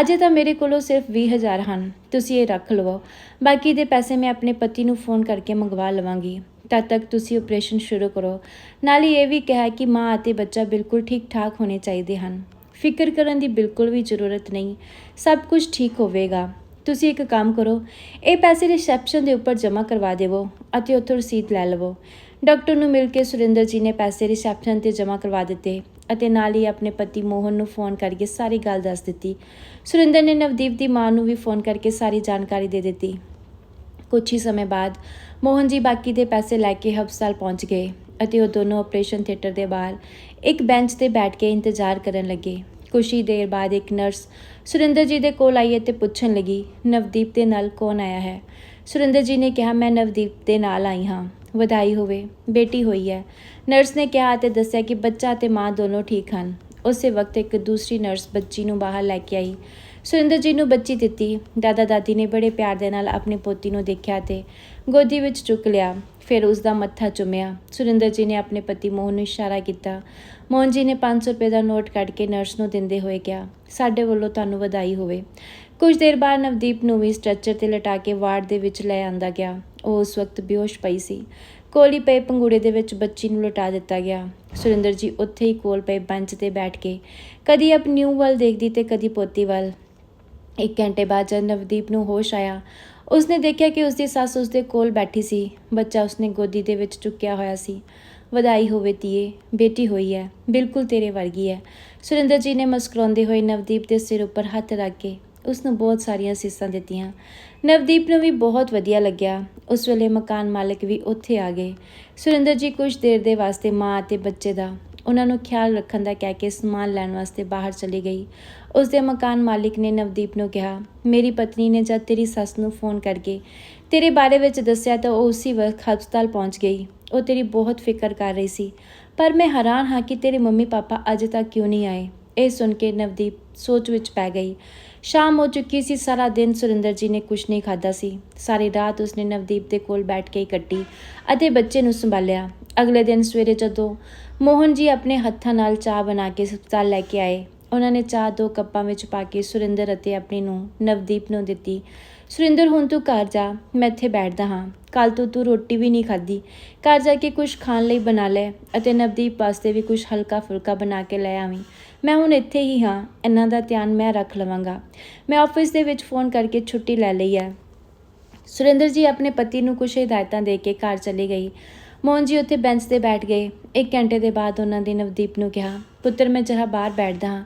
ਅਜੇ ਤਾਂ ਮੇਰੇ ਕੋਲੋਂ ਸਿਰਫ 20000 ਹਨ। ਤੁਸੀਂ ਇਹ ਰੱਖ ਲਵੋ। ਬਾਕੀ ਦੇ ਪੈਸੇ ਮੈਂ ਆਪਣੇ ਪਤੀ ਨੂੰ ਫੋਨ ਕਰਕੇ ਮੰਗਵਾ ਲਵਾਂਗੀ। ਤਦ ਤੱਕ ਤੁਸੀਂ ਆਪਰੇਸ਼ਨ ਸ਼ੁਰੂ ਕਰੋ। ਨਾਲ ਹੀ ਇਹ ਵੀ ਕਿਹਾ ਕਿ ਮਾਂ ਅਤੇ ਬੱਚਾ ਬਿਲਕੁਲ ਠੀਕ ਠਾਕ ਹੋਣੇ ਚਾਹੀਦੇ ਹਨ। ਫਿਕਰ ਕਰਨ ਦੀ ਬਿਲਕੁਲ ਵੀ ਜ਼ਰੂਰਤ ਨਹੀਂ। ਸਭ ਕੁਝ ਠੀਕ ਹੋਵੇਗਾ। ਤੁਸੀਂ ਇੱਕ ਕੰਮ ਕਰੋ, ਇਹ ਪੈਸੇ ਰਿਸੈਪਸ਼ਨ ਦੇ ਉੱਪਰ ਜਮ੍ਹਾਂ ਕਰਵਾ ਦੇਵੋ ਅਤੇ ਉੱਥੋਂ ਰਸੀਦ ਲੈ ਲਵੋ। ਡਾਕਟਰ ਨੂੰ ਮਿਲ ਕੇ ਸੁਰਿੰਦਰ ਜੀ ਨੇ ਪੈਸੇ ਰਿਸੈਪਸ਼ਨ ਤੇ ਜਮ੍ਹਾਂ ਕਰਵਾ ਦਿੱਤੇ ਅਤੇ ਨਾਲ ਹੀ ਆਪਣੇ ਪਤੀ ਮੋਹਨ ਨੂੰ ਫੋਨ ਕਰਕੇ ਸਾਰੀ ਗੱਲ ਦੱਸ ਦਿੱਤੀ। ਸੁਰਿੰਦਰ ਨੇ ਨਵਦੀਪ ਦੀ ਮਾਂ ਨੂੰ ਵੀ ਫੋਨ ਕਰਕੇ ਸਾਰੀ ਜਾਣਕਾਰੀ ਦੇ ਦਿੱਤੀ। ਕੁਝ ਹੀ ਸਮੇਂ ਬਾਅਦ ਮੋਹਨ ਜੀ ਬਾਕੀ ਦੇ ਪੈਸੇ ਲੈ ਕੇ ਹਸਪਤਾਲ ਪਹੁੰਚ ਗਏ ਅਤੇ ਉਹ ਦੋਨੋਂ ਆਪਰੇਸ਼ਨ ਥੀਏਟਰ ਦੇ ਬਾਹਰ ਇੱਕ ਬੈਂਚ ਤੇ ਬੈਠ ਕੇ ਇੰਤਜ਼ਾਰ ਕਰਨ ਲੱਗੇ। ਕੁਝ ਹੀ ਦੇਰ ਬਾਅਦ ਇੱਕ ਨਰਸ ਸੁਰਿੰਦਰ ਜੀ ਦੇ ਕੋਲ ਆਈ ਅਤੇ ਪੁੱਛਣ ਲੱਗੀ, ਨਵਦੀਪ ਦੇ ਨਾਲ ਕੌਣ ਆਇਆ ਹੈ? ਸੁਰਿੰਦਰ ਜੀ ਨੇ ਕਿਹਾ, ਮੈਂ ਨਵਦੀਪ ਦੇ ਨਾਲ ਆਈ ਹਾਂ, ਵਧਾਈ ਹੋਵੇ, ਬੇਟੀ ਹੋਈ ਹੈ। ਨਰਸ ਨੇ ਕਿਹਾ ਅਤੇ ਦੱਸਿਆ ਕਿ ਬੱਚਾ ਅਤੇ ਮਾਂ ਦੋਨੋਂ ਠੀਕ ਹਨ। ਉਸੇ ਵਕਤ ਇੱਕ ਦੂਸਰੀ ਨਰਸ ਬੱਚੀ ਨੂੰ ਬਾਹਰ ਲੈ ਕੇ ਆਈ। ਸੁਰਿੰਦਰ ਜੀ ਨੂੰ ਬੱਚੀ ਦਿੱਤੀ। ਦਾਦਾ ਦਾਦੀ ਨੇ ਬੜੇ ਪਿਆਰ ਦੇ ਨਾਲ ਆਪਣੀ ਪੋਤੀ ਨੂੰ ਦੇਖਿਆ ਤੇ ਗੋਦੀ ਵਿੱਚ ਚੁੱਕ ਲਿਆ। ਫਿਰ ਉਸ ਦਾ ਮੱਥਾ ਚੁੰਮਿਆ। ਸੁਰਿੰਦਰ ਜੀ ਨੇ ਆਪਣੇ ਪਤੀ ਮੋਹਨ ਨੂੰ ਇਸ਼ਾਰਾ ਕੀਤਾ। ਮੋਹਨ ਜੀ ਨੇ 500 ਰੁਪਏ ਦਾ ਨੋਟ ਕੱਢ ਕੇ ਨਰਸ ਨੂੰ ਦਿੰਦੇ ਹੋਏ ਕਿਹਾ, ਸਾਡੇ ਵੱਲੋਂ ਤੁਹਾਨੂੰ ਵਧਾਈ ਹੋਵੇ। ਕੁਝ ਦੇਰ ਬਾਅਦ ਨਵਦੀਪ ਨੂੰ ਵੀ ਸਟ੍ਰੈਚਰ ਤੇ ਲਟਾ ਕੇ ਵਾਰਡ ਦੇ ਵਿੱਚ ਲੈ ਆਂਦਾ ਗਿਆ। ਉਹ ਉਸ ਵਕਤ ਬੇਹੋਸ਼ ਪਈ ਸੀ। ਕੋਲੀ ਪਏ ਪੰਗੂੜੇ ਦੇ ਵਿੱਚ ਬੱਚੀ ਨੂੰ ਲਟਾ ਦਿੱਤਾ ਗਿਆ। ਸੁਰਿੰਦਰ ਜੀ ਉੱਥੇ ਹੀ ਕੋਲ ਪਏ ਬੈਂਚ ਤੇ ਬੈਠ ਕੇ ਕਦੀ ਆਪਣੀ ਨਿਊ ਵੱਲ ਦੇਖਦੀ ਤੇ ਕਦੀ ਪੋਤੀ ਵੱਲ। ਇੱਕ ਘੰਟੇ ਬਾਅਦ ਜਦ ਨਵਦੀਪ ਨੂੰ ਹੋਸ਼ ਆਇਆ, ਉਸਨੇ ਦੇਖਿਆ ਕਿ ਉਸਦੀ ਸੱਸ ਉਸਦੇ ਕੋਲ ਬੈਠੀ ਸੀ। ਬੱਚਾ ਉਸਨੇ ਗੋਦੀ ਦੇ ਵਿੱਚ ਚੁੱਕਿਆ ਹੋਇਆ ਸੀ। ਵਧਾਈ ਹੋਵੇ ਧੀਏ, ਬੇਟੀ ਹੋਈ ਹੈ ਬਿਲਕੁਲ ਤੇਰੇ ਵਰਗੀ ਹੈ ਸੁਰਿੰਦਰ ਜੀ ਨੇ ਮੁਸਕਰਾਉਂਦੇ ਹੋਏ ਨਵਦੀਪ ਦੇ ਸਿਰ ਉੱਪਰ ਹੱਥ ਰੱਖ ਕੇ ਉਸ ਨੂੰ ਬਹੁਤ ਸਾਰੀਆਂ ਸੀਸਾਂ ਦਿੱਤੀਆਂ। ਨਵਦੀਪ ਨੂੰ ਵੀ ਬਹੁਤ ਵਧੀਆ ਲੱਗਿਆ। ਉਸ ਵੇਲੇ ਮਕਾਨ ਮਾਲਕ ਵੀ ਉੱਥੇ ਆ ਗਏ। ਸੁਰਿੰਦਰ ਜੀ ਕੁਝ ਦੇਰ ਦੇ ਵਾਸਤੇ ਮਾਂ ਅਤੇ ਬੱਚੇ ਦਾ, ਉਹਨਾਂ ਨੂੰ ਖਿਆਲ ਰੱਖਣ ਦਾ ਕਹਿ ਕੇ ਸਮਾਨ ਲੈਣ ਵਾਸਤੇ ਬਾਹਰ ਚਲੀ ਗਈ। ਉਸ ਦੇ ਮਕਾਨ ਮਾਲਿਕ ਨੇ ਨਵਦੀਪ ਨੂੰ ਕਿਹਾ, ਮੇਰੀ ਪਤਨੀ ਨੇ ਜਦ ਤੇਰੀ ਸੱਸ ਨੂੰ ਫੋਨ ਕਰਕੇ ਤੇਰੇ ਬਾਰੇ ਵਿੱਚ ਦੱਸਿਆ ਤਾਂ ਉਹ ਉਸੇ ਵਕਤ ਹਸਪਤਾਲ ਪਹੁੰਚ ਗਈ। ਉਹ ਤੇਰੀ ਬਹੁਤ ਫਿਕਰ ਕਰ ਰਹੀ ਸੀ। ਪਰ ਮੈਂ ਹੈਰਾਨ ਹਾਂ ਕਿ ਤੇਰੇ ਮੰਮੀ ਪਾਪਾ ਅਜੇ ਤੱਕ ਕਿਉਂ ਨਹੀਂ ਆਏ। ਇਹ ਸੁਣ ਕੇ ਨਵਦੀਪ ਸੋਚ ਵਿੱਚ ਪੈ ਗਈ। ਸ਼ਾਮ ਹੋ ਚੁੱਕੀ ਸੀ, ਸਾਰਾ ਦਿਨ ਸੁਰਿੰਦਰ ਜੀ ਨੇ ਕੁਝ ਨਹੀਂ ਖਾਦਾ ਸੀ। ਸਾਰੀ ਰਾਤ ਉਸਨੇ ਨਵਦੀਪ ਦੇ ਕੋਲ ਬੈਠ ਕੇ ਕੱਟੀ ਅਤੇ ਬੱਚੇ ਨੂੰ ਸੰਭਾਲਿਆ। ਅਗਲੇ ਦਿਨ ਸਵੇਰੇ ਜਦੋਂ ਮੋਹਨ ਜੀ ਆਪਣੇ ਹੱਥਾਂ ਨਾਲ ਚਾਹ ਬਣਾ ਕੇ ਹਸਪਤਾਲ ਲੈ ਕੇ ਆਏ, ਉਹਨਾਂ ਨੇ ਚਾਹ ਦੋ ਕੱਪਾਂ ਵਿੱਚ ਪਾ ਕੇ ਸੁਰਿੰਦਰ ਅਤੇ ਆਪਣੀ ਨੂੰ ਨਵਦੀਪ ਨੂੰ ਦਿੱਤੀ। ਸੁਰਿੰਦਰ, ਹੁਣ ਤੂੰ ਘਰ ਜਾ, ਮੈਂ ਇੱਥੇ ਬੈਠਦਾ ਹਾਂ। ਕੱਲ ਤੋਂ ਤੂੰ ਰੋਟੀ ਵੀ ਨਹੀਂ ਖਾਧੀ। ਘਰ ਜਾ ਕੇ ਕੁਝ ਖਾਣ ਲਈ ਬਣਾ ਲੈ ਅਤੇ ਨਵਦੀਪ ਵਾਸਤੇ ਵੀ ਕੁਝ ਹਲਕਾ ਫੁਲਕਾ ਬਣਾ ਕੇ ਲੈ ਆਵੀਂ। ਮੈਂ ਹੁਣ ਇੱਥੇ ਹੀ ਹਾਂ, ਇਹਨਾਂ ਦਾ ਧਿਆਨ ਮੈਂ ਰੱਖ ਲਵਾਂਗਾ। ਮੈਂ ਆਫਿਸ ਦੇ ਵਿੱਚ ਫੋਨ ਕਰਕੇ ਛੁੱਟੀ ਲੈ ਲਈ ਹੈ। ਸੁਰਿੰਦਰ ਜੀ ਆਪਣੇ ਪਤੀ ਨੂੰ ਕੁਝ ਹਦਾਇਤਾਂ ਦੇ ਕੇ ਘਰ ਚਲੀ ਗਈ। ਮੋਹਨ ਜੀ ਉੱਥੇ ਬੈਂਚ ਤੇ ਬੈਠ ਗਏ। ਇੱਕ ਘੰਟੇ ਦੇ ਬਾਅਦ ਉਹਨਾਂ ਨੇ ਨਵਦੀਪ ਨੂੰ ਕਿਹਾ, ਪੁੱਤਰ, ਮੈਂ ਜਰਾ ਬਾਹਰ ਬੈਠਦਾ ਹਾਂ।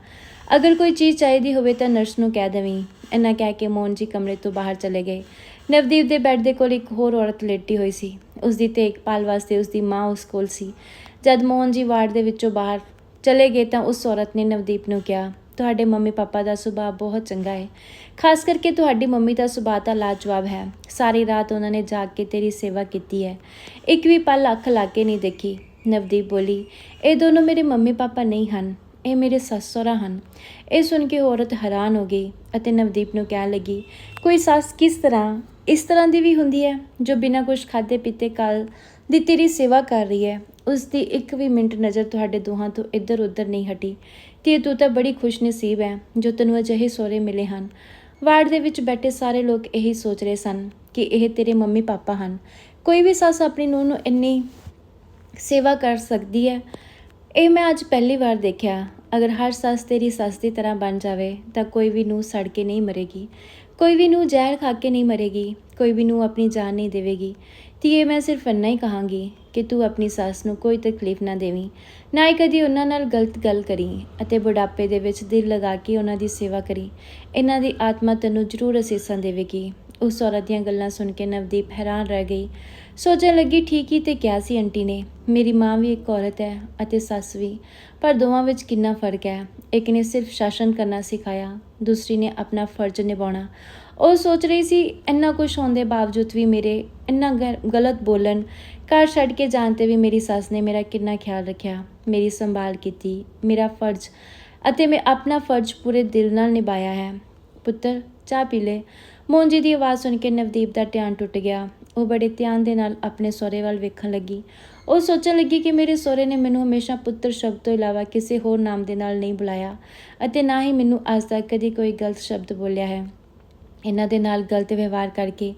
ਅਗਰ ਕੋਈ ਚੀਜ਼ ਚਾਹੀਦੀ ਹੋਵੇ ਤਾਂ ਨਰਸ ਨੂੰ ਕਹਿ ਦੇਵੀਂ। ਇੰਨਾ ਕਹਿ ਕੇ ਮੋਹਨ ਜੀ ਕਮਰੇ ਤੋਂ ਬਾਹਰ ਚਲੇ ਗਏ। ਨਵਦੀਪ ਦੇ ਬੈੱਡ ਦੇ ਕੋਲ ਇੱਕ ਹੋਰ ਔਰਤ ਲੇਟੀ ਹੋਈ ਸੀ। ਉਸ ਦੀ ਦੇਖਭਾਲ ਵਾਸਤੇ ਉਸ ਦੀ ਮਾਂ ਉਸ ਕੋਲ ਸੀ। ਜਦ ਮੋਹਨ ਜੀ ਵਾਰਡ ਦੇ ਵਿੱਚੋਂ ਬਾਹਰ ਚਲੇ ਗਏ ਤਾਂ ਉਸ ਔਰਤ ਨੇ ਨਵਦੀਪ ਨੂੰ ਕਿਹਾ, ਤੁਹਾਡੇ ਮੰਮੀ ਪਾਪਾ ਦਾ ਸੁਭਾਅ ਬਹੁਤ ਚੰਗਾ ਹੈ। ਖਾਸ ਕਰਕੇ ਤੁਹਾਡੀ ਮੰਮੀ ਦਾ ਸੁਭਾਅ ਤਾਂ ਲਾਜਵਾਬ ਹੈ। ਸਾਰੀ ਰਾਤ ਉਹਨਾਂ ਨੇ ਜਾਗ ਕੇ ਤੇਰੀ ਸੇਵਾ ਕੀਤੀ ਹੈ। ਇੱਕ ਵੀ ਪਲ ਅੱਖ ਲਾ ਕੇ ਨਹੀਂ ਦੇਖੀ। ਨਵਦੀਪ ਬੋਲੀ, ਇਹ ਦੋਨੋਂ ਮੇਰੇ ਮੰਮੀ ਪਾਪਾ ਨਹੀਂ ਹਨ। ਇਹ ਮੇਰੇ ਸੱਸ ਸਹੁਰਾ ਹਨ। ਇਹ ਸੁਣ ਕੇ ਔਰਤ ਹੈਰਾਨ ਹੋ ਗਈ ਅਤੇ ਨਵਦੀਪ ਨੂੰ ਕਹਿਣ ਲੱਗੀ, ਕੋਈ ਸੱਸ ਕਿਸ ਤਰ੍ਹਾਂ? ਇਸ ਤਰ੍ਹਾਂ ਦੀ ਵੀ ਹੁੰਦੀ ਹੈ, ਜੋ ਬਿਨਾਂ ਕੁਝ ਖਾਦੇ ਪੀਤੇ ਕੱਲ ਦੀ ਤੇਰੀ ਸੇਵਾ ਕਰ ਰਹੀ ਹੈ। ਉਸ ਦੀ ਇੱਕ ਵੀ ਮਿੰਟ ਨਜ਼ਰ ਤੁਹਾਡੇ ਦੋਹਾਂ ਤੋਂ ਇੱਧਰ ਉੱਧਰ ਨਹੀਂ ਹਟੀ। ਤੇ ਤੂੰ ਤਾਂ ਬੜੀ ਖੁਸ਼ ਨਸੀਬ ਹੈ, ਜੋ ਤੈਨੂੰ ਅਜਿਹੇ ਸਹੁਰੇ ਮਿਲੇ ਹਨ। ਵਾਰਡ ਦੇ ਵਿੱਚ ਬੈਠੇ ਸਾਰੇ ਲੋਕ ਇਹੀ ਸੋਚ ਰਹੇ ਸਨ ਕਿ ਇਹ ਤੇਰੇ ਮੰਮੀ ਪਾਪਾ ਹਨ। ਕੋਈ ਵੀ ਸੱਸ ਆਪਣੀ ਨੂੰਹ ਨੂੰ ਇੰਨੀ ਸੇਵਾ ਕਰ ਸਕਦੀ ਹੈ। ਇਹ ਮੈਂ ਅੱਜ ਪਹਿਲੀ ਵਾਰ ਦੇਖਿਆ। ਅਗਰ ਹਰ ਸੱਸ ਤੇਰੀ ਸੱਸ ਦੀ ਤਰ੍ਹਾਂ ਬਣ ਜਾਵੇ, ਤਾਂ ਕੋਈ ਵੀ ਨੂੰ ਸੜ ਕੇ ਨਹੀਂ ਮਰੇਗੀ। ਕੋਈ ਵੀ ਨੂੰ ਜ਼ਹਿਰ ਖਾ ਕੇ ਨਹੀਂ ਮਰੇਗੀ, ਕੋਈ ਵੀ ਨੂੰ ਆਪਣੀ ਜਾਨ ਨਹੀਂ ਦੇਵੇਗੀ। ਤੇ ਇਹ ਮੈਂ ਸਿਰਫ ਇੰਨਾ ਹੀ ਕਹਾਂਗੀ ਕਿ ਤੂੰ ਆਪਣੀ ਸੱਸ ਨੂੰ ਕੋਈ ਤਕਲੀਫ ਨਾ ਦੇਵੀਂ, ਨਾ ਹੀ ਕਦੀ ਉਹਨਾਂ ਨਾਲ ਗਲਤ ਗੱਲ ਕਰੀ ਅਤੇ ਬੁਢਾਪੇ ਦੇ ਵਿੱਚ ਦਿਲ ਲਗਾ ਕੇ ਉਹਨਾਂ ਦੀ ਸੇਵਾ ਕਰੀ। ਇਹਨਾਂ ਦੀ ਆਤਮਾ ਤੈਨੂੰ ਜ਼ਰੂਰ ਅਸੀਸਾਂ ਦੇਵੇਗੀ। ਉਸ ਔਰਤ ਦੀਆਂ ਗੱਲਾਂ ਸੁਣ ਕੇ ਨਵਦੀਪ ਹੈਰਾਨ ਰਹਿ ਗਈ। ਸੋਚਣ ਲੱਗੀ, ਠੀਕ ਹੀ ਤੇ ਕਿਹਾ ਸੀ ਆਂਟੀ ਨੇ, ਮੇਰੀ ਮਾਂ ਵੀ ਇੱਕ ਔਰਤ ਹੈ ਅਤੇ ਸੱਸ ਵੀ, ਪਰ ਦੋਵਾਂ ਵਿੱਚ ਕਿੰਨਾ ਫ਼ਰਕ ਹੈ? ਇੱਕ ਨੇ ਸਿਰਫ ਸ਼ਾਸਨ ਕਰਨਾ ਸਿਖਾਇਆ, ਦੂਸਰੀ ਨੇ ਆਪਣਾ ਫਰਜ਼ ਨਿਭਾਉਣਾ। ਉਹ ਸੋਚ ਰਹੀ ਸੀ, ਇੰਨਾ ਕੁਝ ਹੋਣ ਦੇ ਬਾਵਜੂਦ ਵੀ ਮੇਰੇ ਇੰਨਾ ਗ- ਗਲਤ ਬੋਲਣ, ਘਰ ਛੱਡ ਕੇ ਜਾਣ ਤੇ ਵੀ ਮੇਰੀ ਸੱਸ ਨੇ ਮੇਰਾ ਕਿੰਨਾ ਖਿਆਲ ਰੱਖਿਆ, ਮੇਰੀ ਸੰਭਾਲ ਕੀਤੀ, ਮੇਰਾ ਫਰਜ਼ ਅਤੇ ਮੈਂ ਆਪਣਾ ਫਰਜ਼ ਪੂਰੇ ਦਿਲ ਨਾਲ ਨਿਭਾਇਆ ਹੈ। ਪੁੱਤਰ, ਚਾਹ ਪੀ ਲੈ। ਮੋਹਨ ਜੀ ਦੀ ਆਵਾਜ਼ ਸੁਣ ਕੇ ਨਵਦੀਪ ਦਾ ਧਿਆਨ ਟੁੱਟ ਗਿਆ। ਉਹ ਬੜੇ ਧਿਆਨ ਦੇ ਨਾਲ ਆਪਣੇ ਸਹੁਰੇ ਵੱਲ ਵੇਖਣ ਲੱਗੀ। ਉਹ ਸੋਚਣ ਲੱਗੀ ਕਿ ਮੇਰੇ ਸਹੁਰੇ ਨੇ ਮੈਨੂੰ ਹਮੇਸ਼ਾ ਪੁੱਤਰ ਸ਼ਬਦ ਤੋਂ ਇਲਾਵਾ ਕਿਸੇ ਹੋਰ ਨਾਮ ਦੇ ਨਾਲ ਨਹੀਂ ਬੁਲਾਇਆ ਅਤੇ ਨਾ ਹੀ ਮੈਨੂੰ ਅੱਜ ਤੱਕ ਕਦੀ ਕੋਈ ਗਲਤ ਸ਼ਬਦ ਬੋਲਿਆ ਹੈ। ਇਹਨਾਂ ਦੇ ਨਾਲ ਗਲਤ ਵਿਵਹਾਰ ਕਰਕੇ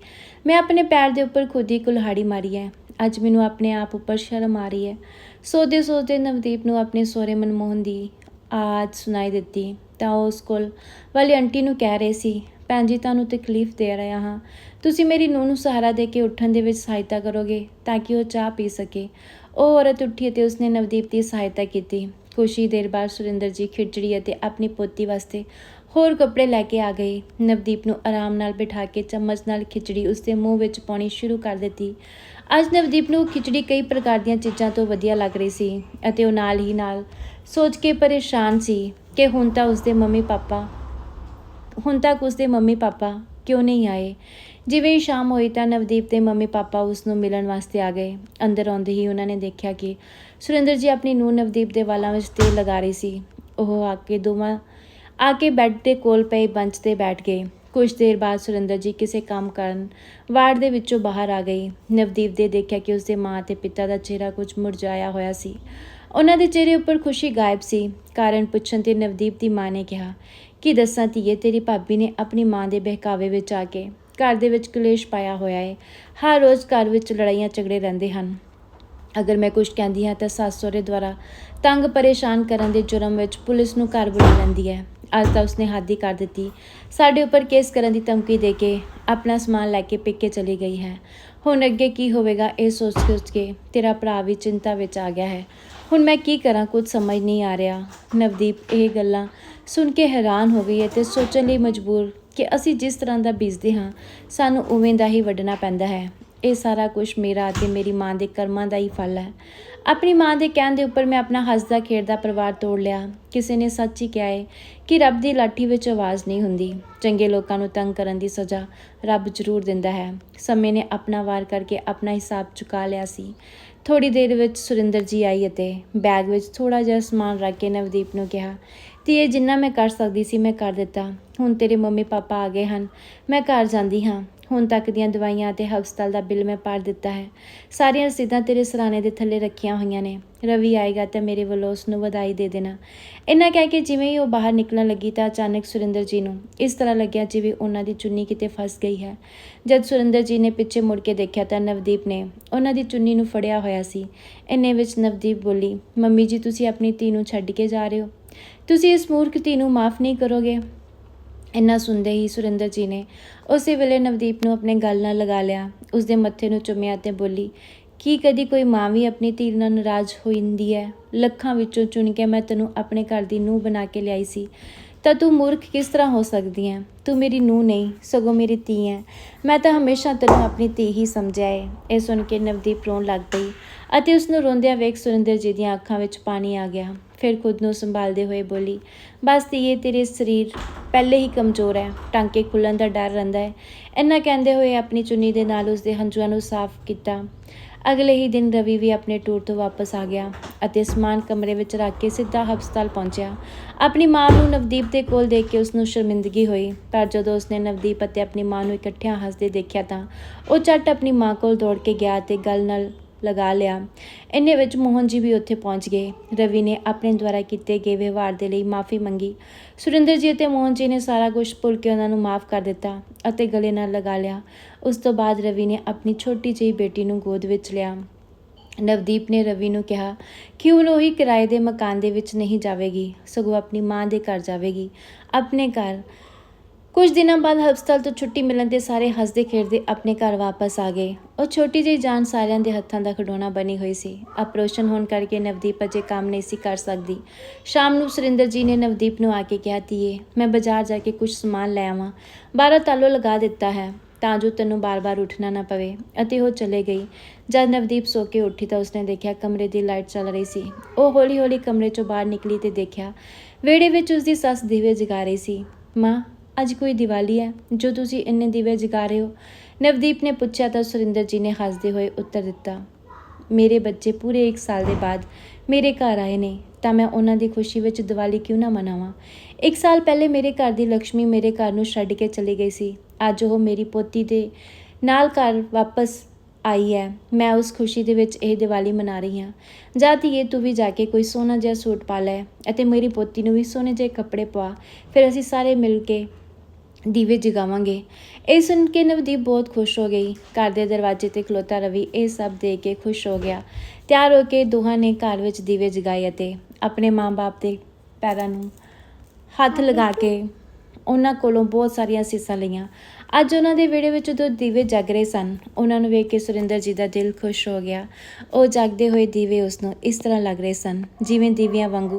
ਮੈਂ ਆਪਣੇ ਪੈਰ ਦੇ ਉੱਪਰ ਖੁਦ ਹੀ ਕੁਲਹਾੜੀ ਮਾਰੀ ਹੈ। ਅੱਜ ਮੈਨੂੰ ਆਪਣੇ ਆਪ ਉੱਪਰ ਸ਼ਰਮ ਆ ਰਹੀ ਹੈ। ਸੋਚਦੇ ਸੋਚਦੇ ਨਵਦੀਪ ਨੂੰ ਆਪਣੇ ਸਹੁਰੇ ਮਨਮੋਹਨ ਦੀ ਆਜ ਸੁਣਾਈ ਦਿੱਤੀ ਤਾਂ ਉਹ ਉਸ ਕੋਲ ਵਾਲੀ ਆਂਟੀ ਨੂੰ ਕਹਿ ਰਹੇ ਸੀ ਭੈਣ ਜੀ, ਤੁਹਾਨੂੰ ਤਕਲੀਫ ਦੇ ਰਿਹਾ ਹਾਂ। ਤੁਸੀਂ ਮੇਰੀ ਨੂੰਹ ਨੂੰ ਸਹਾਰਾ ਦੇ ਕੇ ਉੱਠਣ ਦੇ ਵਿੱਚ ਸਹਾਇਤਾ ਕਰੋਗੇ ਤਾਂ ਕਿ ਉਹ ਚਾਹ ਪੀ ਸਕੇ। ਉਹ ਔਰਤ ਉੱਠੀ ਅਤੇ ਉਸਨੇ ਨਵਦੀਪ ਦੀ ਸਹਾਇਤਾ ਕੀਤੀ। ਖੁਸ਼ੀ ਦੇਰ ਬਾਅਦ ਸੁਰਿੰਦਰ ਜੀ ਖਿਚੜੀ ਅਤੇ ਆਪਣੀ ਪੋਤੀ ਵਾਸਤੇ ਹੋਰ ਕੱਪੜੇ ਲੈ ਕੇ ਆ ਗਏ। ਨਵਦੀਪ ਨੂੰ ਆਰਾਮ ਨਾਲ ਬਿਠਾ ਕੇ ਚਮਚ ਨਾਲ ਖਿਚੜੀ ਉਸਦੇ ਮੂੰਹ ਵਿੱਚ ਪਾਉਣੀ ਸ਼ੁਰੂ ਕਰ ਦਿੱਤੀ। ਅੱਜ ਨਵਦੀਪ ਨੂੰ ਖਿਚੜੀ ਕਈ ਪ੍ਰਕਾਰ ਦੀਆਂ ਚੀਜ਼ਾਂ ਤੋਂ ਵਧੀਆ ਲੱਗ ਰਹੀ ਸੀ ਅਤੇ ਉਹ ਨਾਲ ਹੀ ਨਾਲ ਸੋਚ ਕੇ ਪਰੇਸ਼ਾਨ ਸੀ ਕਿ ਹੁਣ ਤਾਂ ਉਸਦੇ ਮੰਮੀ ਪਾਪਾ ਹੁਣ ਤੱਕ ਉਸਦੇ ਮੰਮੀ ਪਾਪਾ ਕਿਉਂ ਨਹੀਂ ਆਏ? ਜਿਵੇਂ ਹੀ ਸ਼ਾਮ ਹੋਈ ਤਾਂ ਨਵਦੀਪ ਦੇ ਮੰਮੀ ਪਾਪਾ ਉਸ ਨੂੰ ਮਿਲਣ ਵਾਸਤੇ ਆ ਗਏ। ਅੰਦਰ ਆਉਂਦੇ ਹੀ ਉਹਨਾਂ ਨੇ ਦੇਖਿਆ ਕਿ ਸੁਰਿੰਦਰ ਜੀ ਆਪਣੀ ਨੂੰਹ ਨਵਦੀਪ ਦੇ ਵਾਲਾਂ ਵਿੱਚ ਤੇਲ ਲਗਾ ਰਹੀ ਸੀ। ਉਹ ਆ ਕੇ ਦੋਵਾਂ, ਆ ਕੇ ਬੈੱਡ ਦੇ ਕੋਲ ਪਏ ਬੰਚ ਤੇ ਬੈਠ ਗਏ। ਕੁਝ ਦੇਰ ਬਾਅਦ ਸੁਰਿੰਦਰ ਜੀ ਕਿਸੇ ਕੰਮ ਕਰਨ ਵਾਰਡ ਦੇ ਵਿੱਚੋਂ ਬਾਹਰ ਆ ਗਈ। ਨਵਦੀਪ ਦੇ ਦੇਖਿਆ ਕਿ ਉਸਦੇ ਮਾਂ ਤੇ ਪਿਤਾ ਦਾ ਚਿਹਰਾ ਕੁਝ ਮੁਰਝਾਇਆ ਹੋਇਆ ਸੀ। ਉਹਨਾਂ ਦੇ ਚਿਹਰੇ ਉੱਪਰ ਖੁਸ਼ੀ ਗਾਇਬ ਸੀ। ਕਾਰਨ ਪੁੱਛਣ ਤੇ ਨਵਦੀਪ ਦੀ ਮਾਂ ਨੇ ਕਿਹਾ ਕੀ ਦੱਸਾਂ ਧੀਏ, ਤੇਰੀ ਭਾਬੀ ਨੇ ਆਪਣੀ ਮਾਂ ਦੇ ਬਹਿਕਾਵੇ ਵਿੱਚ ਆ ਕੇ ਘਰ ਦੇ ਵਿੱਚ ਕਲੇਸ਼ ਪਾਇਆ ਹੋਇਆ ਹੈ ਹਰ ਰੋਜ਼ ਘਰ ਵਿੱਚ ਲੜਾਈਆਂ ਝਗੜੇ ਰਹਿੰਦੇ ਹਨ। ਅਗਰ ਮੈਂ ਕੁਝ ਕਹਿੰਦੀ ਹਾਂ ਤਾਂ ਸੱਸ ਸਹੁਰੇ ਦੁਆਰਾ ਤੰਗ ਪਰੇਸ਼ਾਨ ਕਰਨ ਦੇ ਜੁਰਮ ਵਿੱਚ ਪੁਲਿਸ ਨੂੰ ਘਰ ਬੁਲਾ ਲੈਂਦੀ ਹੈ। ਅੱਜ ਤਾਂ ਉਸਨੇ ਹੱਦ ਹੀ ਕਰ ਦਿੱਤੀ। ਸਾਡੇ ਉੱਪਰ ਕੇਸ ਕਰਨ ਦੀ ਧਮਕੀ ਦੇ ਕੇ ਆਪਣਾ ਸਮਾਨ ਲੈ ਕੇ ਪਿੱਕੇ ਚਲੀ ਗਈ ਹੈ। ਹੁਣ ਅੱਗੇ ਕੀ ਹੋਵੇਗਾ ਇਹ ਸੋਚ ਸੋਚ ਕੇ ਤੇਰਾ ਭਰਾ ਵੀ ਚਿੰਤਾ ਵਿੱਚ ਆ ਗਿਆ ਹੈ। ਹੁਣ ਮੈਂ ਕੀ ਕਰਾਂ ਕੁਝ ਸਮਝ ਨਹੀਂ ਆ ਰਿਹਾ। ਨਵਦੀਪ, ਇਹ ਗੱਲਾਂ ਸੁਣ ਕੇ ਹੈਰਾਨ ਹੋ ਗਈ ਅਤੇ ਸੋਚਣ ਲਈ ਮਜਬੂਰ ਕਿ ਅਸੀਂ ਜਿਸ ਤਰ੍ਹਾਂ ਦਾ ਬੀਜਦੇ ਹਾਂ, ਸਾਨੂੰ ਉਵੇਂ ਦਾ ਹੀ ਵੱਢਣਾ ਪੈਂਦਾ ਹੈ। ਇਹ ਸਾਰਾ ਕੁਝ ਮੇਰਾ ਅਤੇ ਮੇਰੀ ਮਾਂ ਦੇ ਕਰਮਾਂ ਦਾ ਹੀ ਫਲ ਹੈ। ਆਪਣੀ ਮਾਂ ਦੇ ਕਹਿਣ ਦੇ ਉੱਪਰ ਮੈਂ ਆਪਣਾ ਹੱਸਦਾ ਖੇਡਦਾ ਪਰਿਵਾਰ ਤੋੜ ਲਿਆ। ਕਿਸੇ ਨੇ ਸੱਚ ਹੀ ਕਿਹਾ ਹੈ ਕਿ ਰੱਬ ਦੀ ਲਾਠੀ ਵਿੱਚ ਆਵਾਜ਼ ਨਹੀਂ ਹੁੰਦੀ। ਚੰਗੇ ਲੋਕਾਂ ਨੂੰ ਤੰਗ ਕਰਨ ਦੀ ਸਜ਼ਾ ਰੱਬ ਜ਼ਰੂਰ ਦਿੰਦਾ ਹੈ। ਸਮੇਂ ਨੇ ਆਪਣਾ ਵਾਰ ਕਰਕੇ ਆਪਣਾ ਹਿਸਾਬ ਚੁਕਾ ਲਿਆ ਸੀ। ਥੋੜੀ ਦੇਰ ਵਿੱਚ ਸੁਰਿੰਦਰ ਜੀ ਆਈ ਅਤੇ ਬੈਗ ਵਿੱਚ ਥੋੜਾ ਜਿਹਾ ਸਮਾਨ ਰੱਖ ਕੇ ਨਵਦੀਪ ਨੂੰ ਕਿਹਾ ਤੇ ਜਿੰਨਾ ਮੈਂ ਕਰ ਸਕਦੀ ਸੀ ਮੈਂ ਕਰ ਦਿੱਤਾ। ਹੁਣ ਤੇਰੇ ਮੰਮੀ ਪਾਪਾ ਆ ਗਏ ਹਨ। ਮੈਂ ਘਰ ਜਾਂਦੀ ਹਾਂ। ਹੁਣ ਤੱਕ ਦੀਆਂ ਦਵਾਈਆਂ ਅਤੇ ਹਸਪਤਾਲ ਦਾ ਬਿੱਲ ਮੈਂ ਭਰ ਦਿੱਤਾ ਹੈ। ਸਾਰੀਆਂ ਰਸੀਦਾਂ ਤੇਰੇ ਸਰਾਣੇ ਦੇ ਥੱਲੇ ਰੱਖੀਆਂ ਹੋਈਆਂ ਨੇ। ਰਵੀ ਆਏਗਾ ਤਾਂ ਮੇਰੇ ਵੱਲੋਂ ਉਸ ਨੂੰ ਵਧਾਈ ਦੇ ਦੇਣਾ। ਇੰਨਾ ਕਹਿ ਕੇ ਜਿਵੇਂ ਹੀ ਉਹ ਬਾਹਰ ਨਿਕਲਣ ਲੱਗੀ ਤਾਂ ਅਚਾਨਕ ਸੁਰਿੰਦਰ ਜੀ ਨੂੰ ਇਸ ਤਰ੍ਹਾਂ ਲੱਗਿਆ ਜਿਵੇਂ ਉਹਨਾਂ ਦੀ ਚੁੰਨੀ ਕਿਤੇ ਫਸ ਗਈ ਹੈ। ਜਦ ਸੁਰਿੰਦਰ ਜੀ ਨੇ ਪਿੱਛੇ ਮੁੜ ਕੇ ਦੇਖਿਆ ਤਾਂ ਨਵਦੀਪ ਨੇ ਉਹਨਾਂ ਦੀ ਚੁੰਨੀ ਨੂੰ ਫੜਿਆ ਹੋਇਆ ਸੀ। ਇੰਨੇ ਵਿੱਚ ਨਵਦੀਪ ਬੋਲੀ, ਮੰਮੀ ਜੀ, ਤੁਸੀਂ ਆਪਣੀ ਧੀ ਨੂੰ ਛੱਡ ਕੇ ਜਾ ਰਹੇ ਹੋ? ਤੁਸੀਂ ਇਸ ਮੂਰਖ ਧੀ ਨੂੰ ਮਾਫ ਨਹੀਂ ਕਰੋਗੇ। ਇੰਨਾ ਸੁਣਦੇ ਹੀ ਸੁਰਿੰਦਰ ਜੀ ਨੇ ਉਸੇ ਵੇਲੇ ਨਵਦੀਪ ਨੂੰ ਆਪਣੇ ਗੱਲ ਨਾਲ ਲਗਾ ਲਿਆ। ਉਸ ਦੇ ਮੱਥੇ ਨੂੰ ਚੁੰਮਿਆ ਤੇ ਬੋਲੀ, ਕੀ ਕਦੀ ਕੋਈ ਮਾਂ ਵੀ ਆਪਣੀ ਧੀ ਨਾਲ ਨਾਰਾਜ਼ ਹੋ ਜਾਂਦੀ ਹੈ? ਲੱਖਾਂ ਵਿੱਚੋਂ ਚੁਣ ਕੇ ਮੈਂ ਤੈਨੂੰ ਆਪਣੇ ਘਰ ਦੀ ਨੂੰਹ ਬਣਾ ਕੇ ਲਿਆਈ ਸੀ। ਤਾਂ ਤੂੰ ਮੂਰਖ ਕਿਸ ਤਰ੍ਹਾਂ ਹੋ ਸਕਦੀ ਹੈ? ਤੂੰ ਮੇਰੀ ਨੂੰਹ ਨਹੀਂ, ਸਗੋਂ ਮੇਰੀ ਧੀ ਹੈ। ਮੈਂ ਤਾਂ ਹਮੇਸ਼ਾ ਤੈਨੂੰ ਆਪਣੀ ਧੀ ਹੀ ਸਮਝਿਆ ਏ। ਇਹ ਸੁਣ ਕੇ ਨਵਦੀਪ ਰੋਣ ਲੱਗ ਪਈ ਅਤੇ ਉਸ ਨੂੰ ਰੋਂਦਿਆਂ ਵੇਖ ਸੁਰਿੰਦਰ ਜੀ ਦੀਆਂ ਅੱਖਾਂ ਵਿੱਚ ਪਾਣੀ ਆ ਗਿਆ। ਫਿਰ ਖੁਦ ਨੂੰ ਸੰਭਾਲਦੇ ਹੋਏ ਬੋਲੀ, ਬਸ ਧੀਏ, ਤੇਰੇ ਸਰੀਰ ਪਹਿਲੇ ਹੀ ਕਮਜ਼ੋਰ ਹੈ, ਟਾਂਕੇ ਖੁੱਲਣ ਦਾ ਡਰ ਰਹਿੰਦਾ ਹੈ। ਇੰਨਾ ਕਹਿੰਦੇ ਹੋਏ ਆਪਣੀ ਚੁੰਨੀ ਦੇ ਨਾਲ ਉਸ ਦੇ ਹੰਝੂਆਂ ਨੂੰ ਸਾਫ਼ ਕੀਤਾ। ਅਗਲੇ ਹੀ ਦਿਨ ਰਵੀ ਵੀ ਆਪਣੇ ਟੂਰ ਤੋਂ ਵਾਪਸ ਆ ਗਿਆ ਅਤੇ ਸਮਾਨ ਕਮਰੇ ਵਿੱਚ ਰੱਖ ਕੇ ਸਿੱਧਾ ਹਸਪਤਾਲ ਪਹੁੰਚਿਆ। ਆਪਣੀ ਮਾਂ ਨੂੰ ਨਵਦੀਪ ਦੇ ਕੋਲ ਦੇਖ ਕੇ ਉਸ ਨੂੰ ਸ਼ਰਮਿੰਦਗੀ ਹੋਈ, ਪਰ ਜਦੋਂ ਉਸਨੇ ਨਵਦੀਪ ਅਤੇ ਆਪਣੀ ਮਾਂ ਨੂੰ ਇਕੱਠਿਆਂ ਹੱਸਦੇ ਦੇਖਿਆ ਤਾਂ ਉਹ ਝੱਟ ਆਪਣੀ ਮਾਂ ਕੋਲ ਦੌੜ ਕੇ ਗਿਆ ਤੇ ਗੱਲ ਨਾਲ ਲਗਾ ਲਿਆ। ਇੰਨੇ ਵਿੱਚ ਮੋਹਨ ਜੀ ਵੀ ਉੱਥੇ ਪਹੁੰਚ ਗਏ। ਰਵੀ ਨੇ ਆਪਣੇ ਦੁਆਰਾ ਕੀਤੇ ਗਏ ਵਿਵਹਾਰ ਦੇ ਲਈ ਮਾਫੀ ਮੰਗੀ। ਸੁਰਿੰਦਰ ਜੀ ਅਤੇ ਮੋਹਨ ਜੀ ਨੇ ਸਾਰਾ ਕੁਝ ਭੁੱਲ ਕੇ ਉਹਨਾਂ ਨੂੰ ਮਾਫ ਕਰ ਦਿੱਤਾ ਅਤੇ ਗਲੇ ਨਾਲ ਲਗਾ ਲਿਆ। ਉਸ ਤੋਂ ਬਾਅਦ ਰਵੀ ਨੇ ਆਪਣੀ ਛੋਟੀ ਜਿਹੀ ਬੇਟੀ ਨੂੰ ਗੋਦ ਵਿੱਚ ਲਿਆ। ਨਵਦੀਪ ਨੇ ਰਵੀ ਨੂੰ ਕਿਹਾ ਕਿ ਹੁਣ ਉਹੀ ਕਿਰਾਏ ਦੇ ਮਕਾਨ ਦੇ ਵਿੱਚ ਨਹੀਂ ਜਾਵੇਗੀ? ਸਗੋਂ ਆਪਣੀ ਮਾਂ ਦੇ ਘਰ ਜਾਵੇਗੀ। ਆਪਣੇ ਘਰ ਕੁਝ ਦਿਨਾਂ ਬਾਅਦ ਹਸਪਤਾਲ ਤੋਂ ਛੁੱਟੀ ਮਿਲਣ ਤੇ ਸਾਰੇ ਹੱਸਦੇ ਖੇਡਦੇ ਆਪਣੇ ਘਰ ਵਾਪਸ ਆ ਗਏ। ਉਹ ਛੋਟੀ ਜਿਹੀ ਜਾਨ ਸਾਰਿਆਂ ਦੇ ਹੱਥਾਂ ਦਾ ਖਿਡੌਣਾ ਬਣੀ ਹੋਈ ਸੀ। ਆਪਰੇਸ਼ਨ ਹੋਣ ਕਰਕੇ ਨਵਦੀਪ ਅਜੇ ਕੰਮ ਨਹੀਂ ਸੀ ਕਰ ਸਕਦੀ। ਸ਼ਾਮ ਨੂੰ ਸੁਰਿੰਦਰ ਜੀ ਨੇ ਨਵਦੀਪ ਨੂੰ ਆ ਕੇ ਕਿਹਾ, ਧੀਏ, ਮੈਂ ਬਾਜ਼ਾਰ ਜਾ ਕੇ ਕੁਝ ਸਮਾਨ ਲੈ ਆਵਾਂ। ਬਾਹਰ ਤਾਲੋ ਲਗਾ ਦਿੱਤਾ ਹੈ, ਤਾਂ ਜੋ ਤੈਨੂੰ ਬਾਰ-ਬਾਰ ਉੱਠਣਾ ਨਾ ਪਵੇ। ਅਤੇ ਉਹ ਚਲੇ ਗਈ। ਜਦ ਨਵਦੀਪ ਸੋ ਕੇ ਉੱਠੀ ਤਾਂ ਉਸਨੇ ਦੇਖਿਆ ਕਮਰੇ ਦੀ ਲਾਈਟ ਚੱਲ ਰਹੀ ਸੀ। ਉਹ ਹੌਲੀ-ਹੌਲੀ ਕਮਰੇ ਚੋਂ ਬਾਹਰ ਨਿਕਲੀ ਤੇ ਦੇਖਿਆ, ਵਿਹੜੇ ਵਿੱਚ ਉਸਦੀ ਸੱਸ ਦੀਵੇ ਜਗਾ ਰਹੀ ਸੀ। ਮਾਂ ਅੱਜ ਕੋਈ ਦੀਵਾਲੀ ਹੈ, ਜੋ ਤੁਸੀਂ ਇੰਨੇ ਦੀਵੇ ਜਗਾ ਰਹੇ ਹੋ। ਨਵਦੀਪ ਨੇ ਪੁੱਛਿਆ ਤਾਂ ਸੁਰਿੰਦਰ ਜੀ ਨੇ ਹੱਸਦੇ ਹੋਏ ਉੱਤਰ ਦਿੱਤਾ, ਮੇਰੇ ਬੱਚੇ ਪੂਰੇ 1 ਸਾਲ ਦੇ ਬਾਅਦ ਮੇਰੇ ਘਰ ਆਏ ਨੇ, ਤਾਂ ਮੈਂ ਉਹਨਾਂ ਦੀ ਖੁਸ਼ੀ ਵਿੱਚ ਦੀਵਾਲੀ ਕਿਉਂ ਨਾ ਮਨਾਵਾਂ? ਇੱਕ ਸਾਲ ਪਹਿਲੇ ਮੇਰੇ ਘਰ ਦੀ ਲక్ష్ਮੀ ਮੇਰੇ ਘਰ ਨੂੰ ਛੱਡ ਕੇ ਚਲੀ ਗਈ ਸੀ। ਅੱਜ ਉਹ ਮੇਰੀ ਪੋਤੀ ਦੇ ਨਾਲ ਘਰ ਵਾਪਸ ਆਈ ਹੈ। ਮੈਂ ਉਸ ਖੁਸ਼ੀ ਦੇ ਵਿੱਚ ਇਹ ਦੀਵਾਲੀ ਮਨਾ ਰਹੀ ਹਾਂ। ਜਾ ਧੀਏ, ਤੂੰ ਵੀ ਜਾ ਕੇ ਕੋਈ ਸੋਹਣਾ ਜਿਹਾ ਸੂਟ ਪਾ ਲੈ ਅਤੇ ਮੇਰੀ ਪੋਤੀ ਨੂੰ ਵੀ ਸੋਹਣੇ ਜਿਹੇ ਕੱਪੜੇ ਪਾ ਫਿਰ ਅਸੀਂ ਸਾਰੇ ਮਿਲ ਕੇ ਦੀਵੇ ਜਗਾਵਾਂਗੇ। ਇਹ ਸੁਣ ਕੇ ਨਵਦੀਪ ਬਹੁਤ ਖੁਸ਼ ਹੋ ਗਈ। ਘਰ ਦੇ ਦਰਵਾਜ਼ੇ ਤੇ ਖਲੋਤਾ ਰਵੀ ਇਹ ਸਭ ਦੇਖ ਕੇ ਖੁਸ਼ ਹੋ ਗਿਆ। ਤਿਆਰ ਹੋ ਕੇ ਦੋਹਾਂ ਨੇ ਘਰ ਵਿੱਚ ਦੀਵੇ ਜਗਾਏ ਅਤੇ ਆਪਣੇ ਮਾਂ-ਬਾਪ ਦੇ ਪੈਰਾਂ ਨੂੰ ਹੱਥ ਲਗਾ ਕੇ ਉਹਨਾਂ ਕੋਲੋਂ ਬਹੁਤ ਸਾਰੀਆਂ ਸੀਸਾਂ ਲਈਆਂ। ਅੱਜ ਉਹਨਾਂ ਦੇ ਵਿਹੜੇ ਵਿੱਚ ਜਦੋਂ ਦੀਵੇ ਜਗ ਰਹੇ ਸਨ, ਉਹਨਾਂ ਨੂੰ ਵੇਖ ਕੇ ਸੁਰਿੰਦਰ ਜੀ ਦਾ ਦਿਲ ਖੁਸ਼ ਹੋ ਗਿਆ। ਉਹ ਜਗਦੇ ਹੋਏ ਦੀਵੇ ਉਸ ਨੂੰ ਇਸ ਤਰ੍ਹਾਂ ਲੱਗ ਰਹੇ ਸਨ, ਜਿਵੇਂ ਦੀਵਿਆਂ ਵਾਂਗੂ